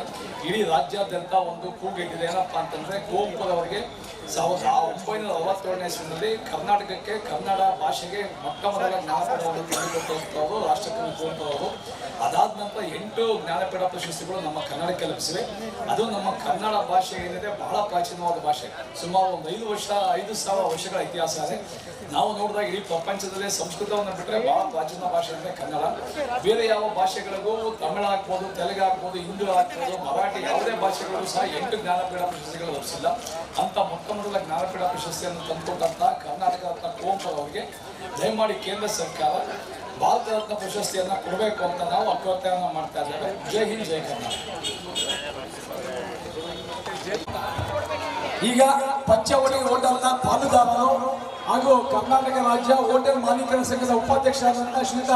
ಇಡೀ ರಾಜ್ಯಾದ್ಯಂತ ಒಂದು ಕೂಗಿಟ್ಟಿದೆ ಏನಪ್ಪ ಅಂತಂದ್ರೆ ಕುವೆಂಪುರವರಿಗೆ ಸಾವಿರದ ಒಂಬೈನೂರ ಅರವತ್ತೇಳನೇ ಇಸ್ವಿನಲ್ಲಿ ಕರ್ನಾಟಕಕ್ಕೆ ಕನ್ನಡ ಭಾಷೆಗೆ ಮೊಟ್ಟ ಮೊದಲ ಜ್ಞಾನಪೀಠವನ್ನು ತಂದುಕೊಟ್ಟಂಥವರು ರಾಷ್ಟ್ರಕವಿ ಕುವೆಂಪು ಅವರು. ಅದಾದ ನಂತರ ಎಂಟು ಜ್ಞಾನಪೀಠ ಪ್ರಶಸ್ತಿಗಳು ನಮ್ಮ ಕನ್ನಡಕ್ಕೆ ಲಭಿಸಿವೆ. ಅದು ನಮ್ಮ ಕನ್ನಡ ಭಾಷೆ ಏನಿದೆ ಬಹಳ ಪ್ರಾಚೀನವಾದ ಭಾಷೆ. ಸುಮಾರು ಒಂದು ಐದು ವರ್ಷ, ಐದು ಸಾವಿರ ವರ್ಷಗಳ ಇತಿಹಾಸ ಇದೆ. ನಾವು ನೋಡಿದಾಗ ಇಡೀ ಪ್ರಪಂಚದಲ್ಲೇ ಸಂಸ್ಕೃತವನ್ನು ಬಿಟ್ಟರೆ ಬಹಳ ಪ್ರಾಚೀನ ಭಾಷೆ ಅಂದರೆ ಕನ್ನಡ. ಬೇರೆ ಯಾವ ಭಾಷೆಗಳಿಗೂ ತಮಿಳು ಹಾಕ್ಬೋದು ತೆಲುಗು ಹಾಕ್ಬೋದು ಹಿಂದೂ ಹಾಕ್ಬೋದು ಮರಾಠಿ ಯಾವುದೇ ಭಾಷೆಗಳಿಗೂ ಸಹ ಎಂಟು ಜ್ಞಾನಪೀಠ ಪ್ರಶಸ್ತಿಗಳು ಲಭಿಸಿಲ್ಲ. ಅಂತ ಮೊತ್ತ ಮೊದಲ ಜ್ಞಾನಪೀಠ ಪ್ರಶಸ್ತಿಯನ್ನು ತಂದುಕೊಟ್ಟಂತ ಕರ್ನಾಟಕ ರತ್ನ ಕುವೆಂಪು ಅವರಿಗೆ ದಯಮಾಡಿ ಕೇಂದ್ರ ಸರ್ಕಾರ ಭಾರತ ರತ್ನ ಪ್ರಶಸ್ತಿಯನ್ನ ಕೊಡಬೇಕು ಅಂತ ನಾವು ಅಭ್ಯರ್ಥನೆಯನ್ನು ಮಾಡ್ತಾ ಇದ್ದೇವೆ. ಜೈ ಹಿಂದ್ ಜೈ ಕರ್ನಾಟಕ. ಈಗ ಪಂಚವಳಿ ಹೋಟೆಲ್ನ ಪಾಲುದಾರರು ಹಾಗೂ ಕರ್ನಾಟಕ ರಾಜ್ಯ ಹೋಟೆಲ್ ಮಾಲೀಕರ ಸಂಘದ ಉಪಾಧ್ಯಕ್ಷರಾದಂತಹ ಶ್ರೀತ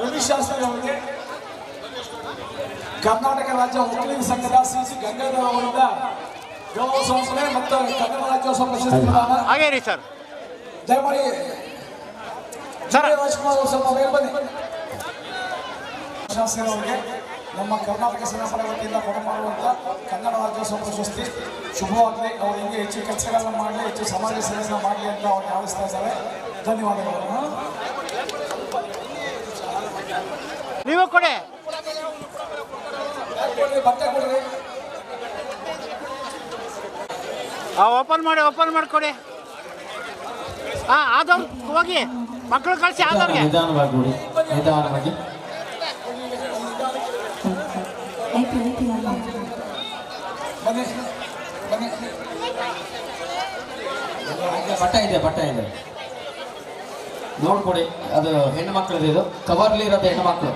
ರವಿಶಾಸ್ತ್ರಿ ಅವರಿಗೆ ಕರ್ನಾಟಕ ರಾಜ್ಯ ಒಕ್ಕಲಿಗ ಸಂಘದ ಸಿ ಸಿ ಗಂಗಾಧರ ಅವರಿಂದ ಗೌರವ ಸಂಸ್ಥೆ ಮತ್ತು ಕನ್ನಡ ರಾಜ್ಯೋತ್ಸವ ಪ್ರಶಸ್ತಿ ದಯಮಾಡಿ ಸರ್. ರಾಜ್ಕುಮಾರ್ ಅವರು ಸ್ವಲ್ಪ ಬೇಗ ಬನ್ನಿ? ಶಾಸಕರವರಿಗೆ ನಮ್ಮ ಕರ್ನಾಟಕ ಸೇನಾಪಡೆ ವತಿಯಿಂದ ಕೊಡಮಾಡುವಂಥ ಕನ್ನಡ ರಾಜ್ಯೋತ್ಸವ ಪ್ರಶಸ್ತಿ ಶುಭವಾಗಲಿ. ಅವರು ಹಿಂಗೆ ಹೆಚ್ಚು ಕೆಲಸಗಳನ್ನ ಮಾಡಲಿ ಹೆಚ್ಚು ಸಮಾಜ ಸೇವೆಗಳನ್ನ ಮಾಡಲಿ ಅಂತ ಅವ್ರು ಭಾವಿಸ್ತಾ ಇದ್ದಾರೆ. ಧನ್ಯವಾದಗಳು. ನೀವು ಕೊಡಿ. ಬಟ್ಟೆ ಕೊಡ್ರಿ. ಓಪನ್ ಮಾಡಿ ಓಪನ್ ಮಾಡಿಕೊಡಿ ಹಾಂ ಆದ ಹೋಗಿ. ಮಕ್ಕಳು ಕಳಿಸಿ ಆದವ್ರಿಗೆ ನಿಧಾನವಾಗಿ ಬಿಡಿ ನಿಧಾನವಾಗಿ. ಬಟ್ಟ ಇದೆ ಬಟ್ಟ ಇದೆ. ನೋಡ್ಕೊಡಿ ಅದು ಹೆಣ್ಣು ಮಕ್ಕಳದು ಇದು. ಕವರ್ಲಿ ಇರೋದು ಹೆಣ್ಣು ಮಕ್ಕಳು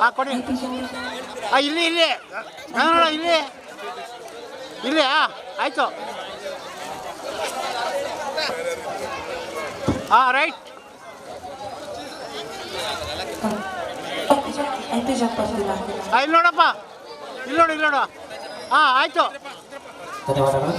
ಹಾಂ ಕೊಡಿ. ಐಪಿ ಇಲ್ಲಿ ಇಲ್ಲಿ. ಇಲ್ಲಿ. ಇಲ್ಲಿ ಆಯಿತು. ಹಾಂ ರೈಟ್ ಇಲ್ಲಿ ನೋಡಪ್ಪ. ಇಲ್ಲಿ ನೋಡು ಇಲ್ಲಿ ನೋಡು. ಹಾಂ ಆಯಿತು. ಧನ್ಯವಾದಗಳು.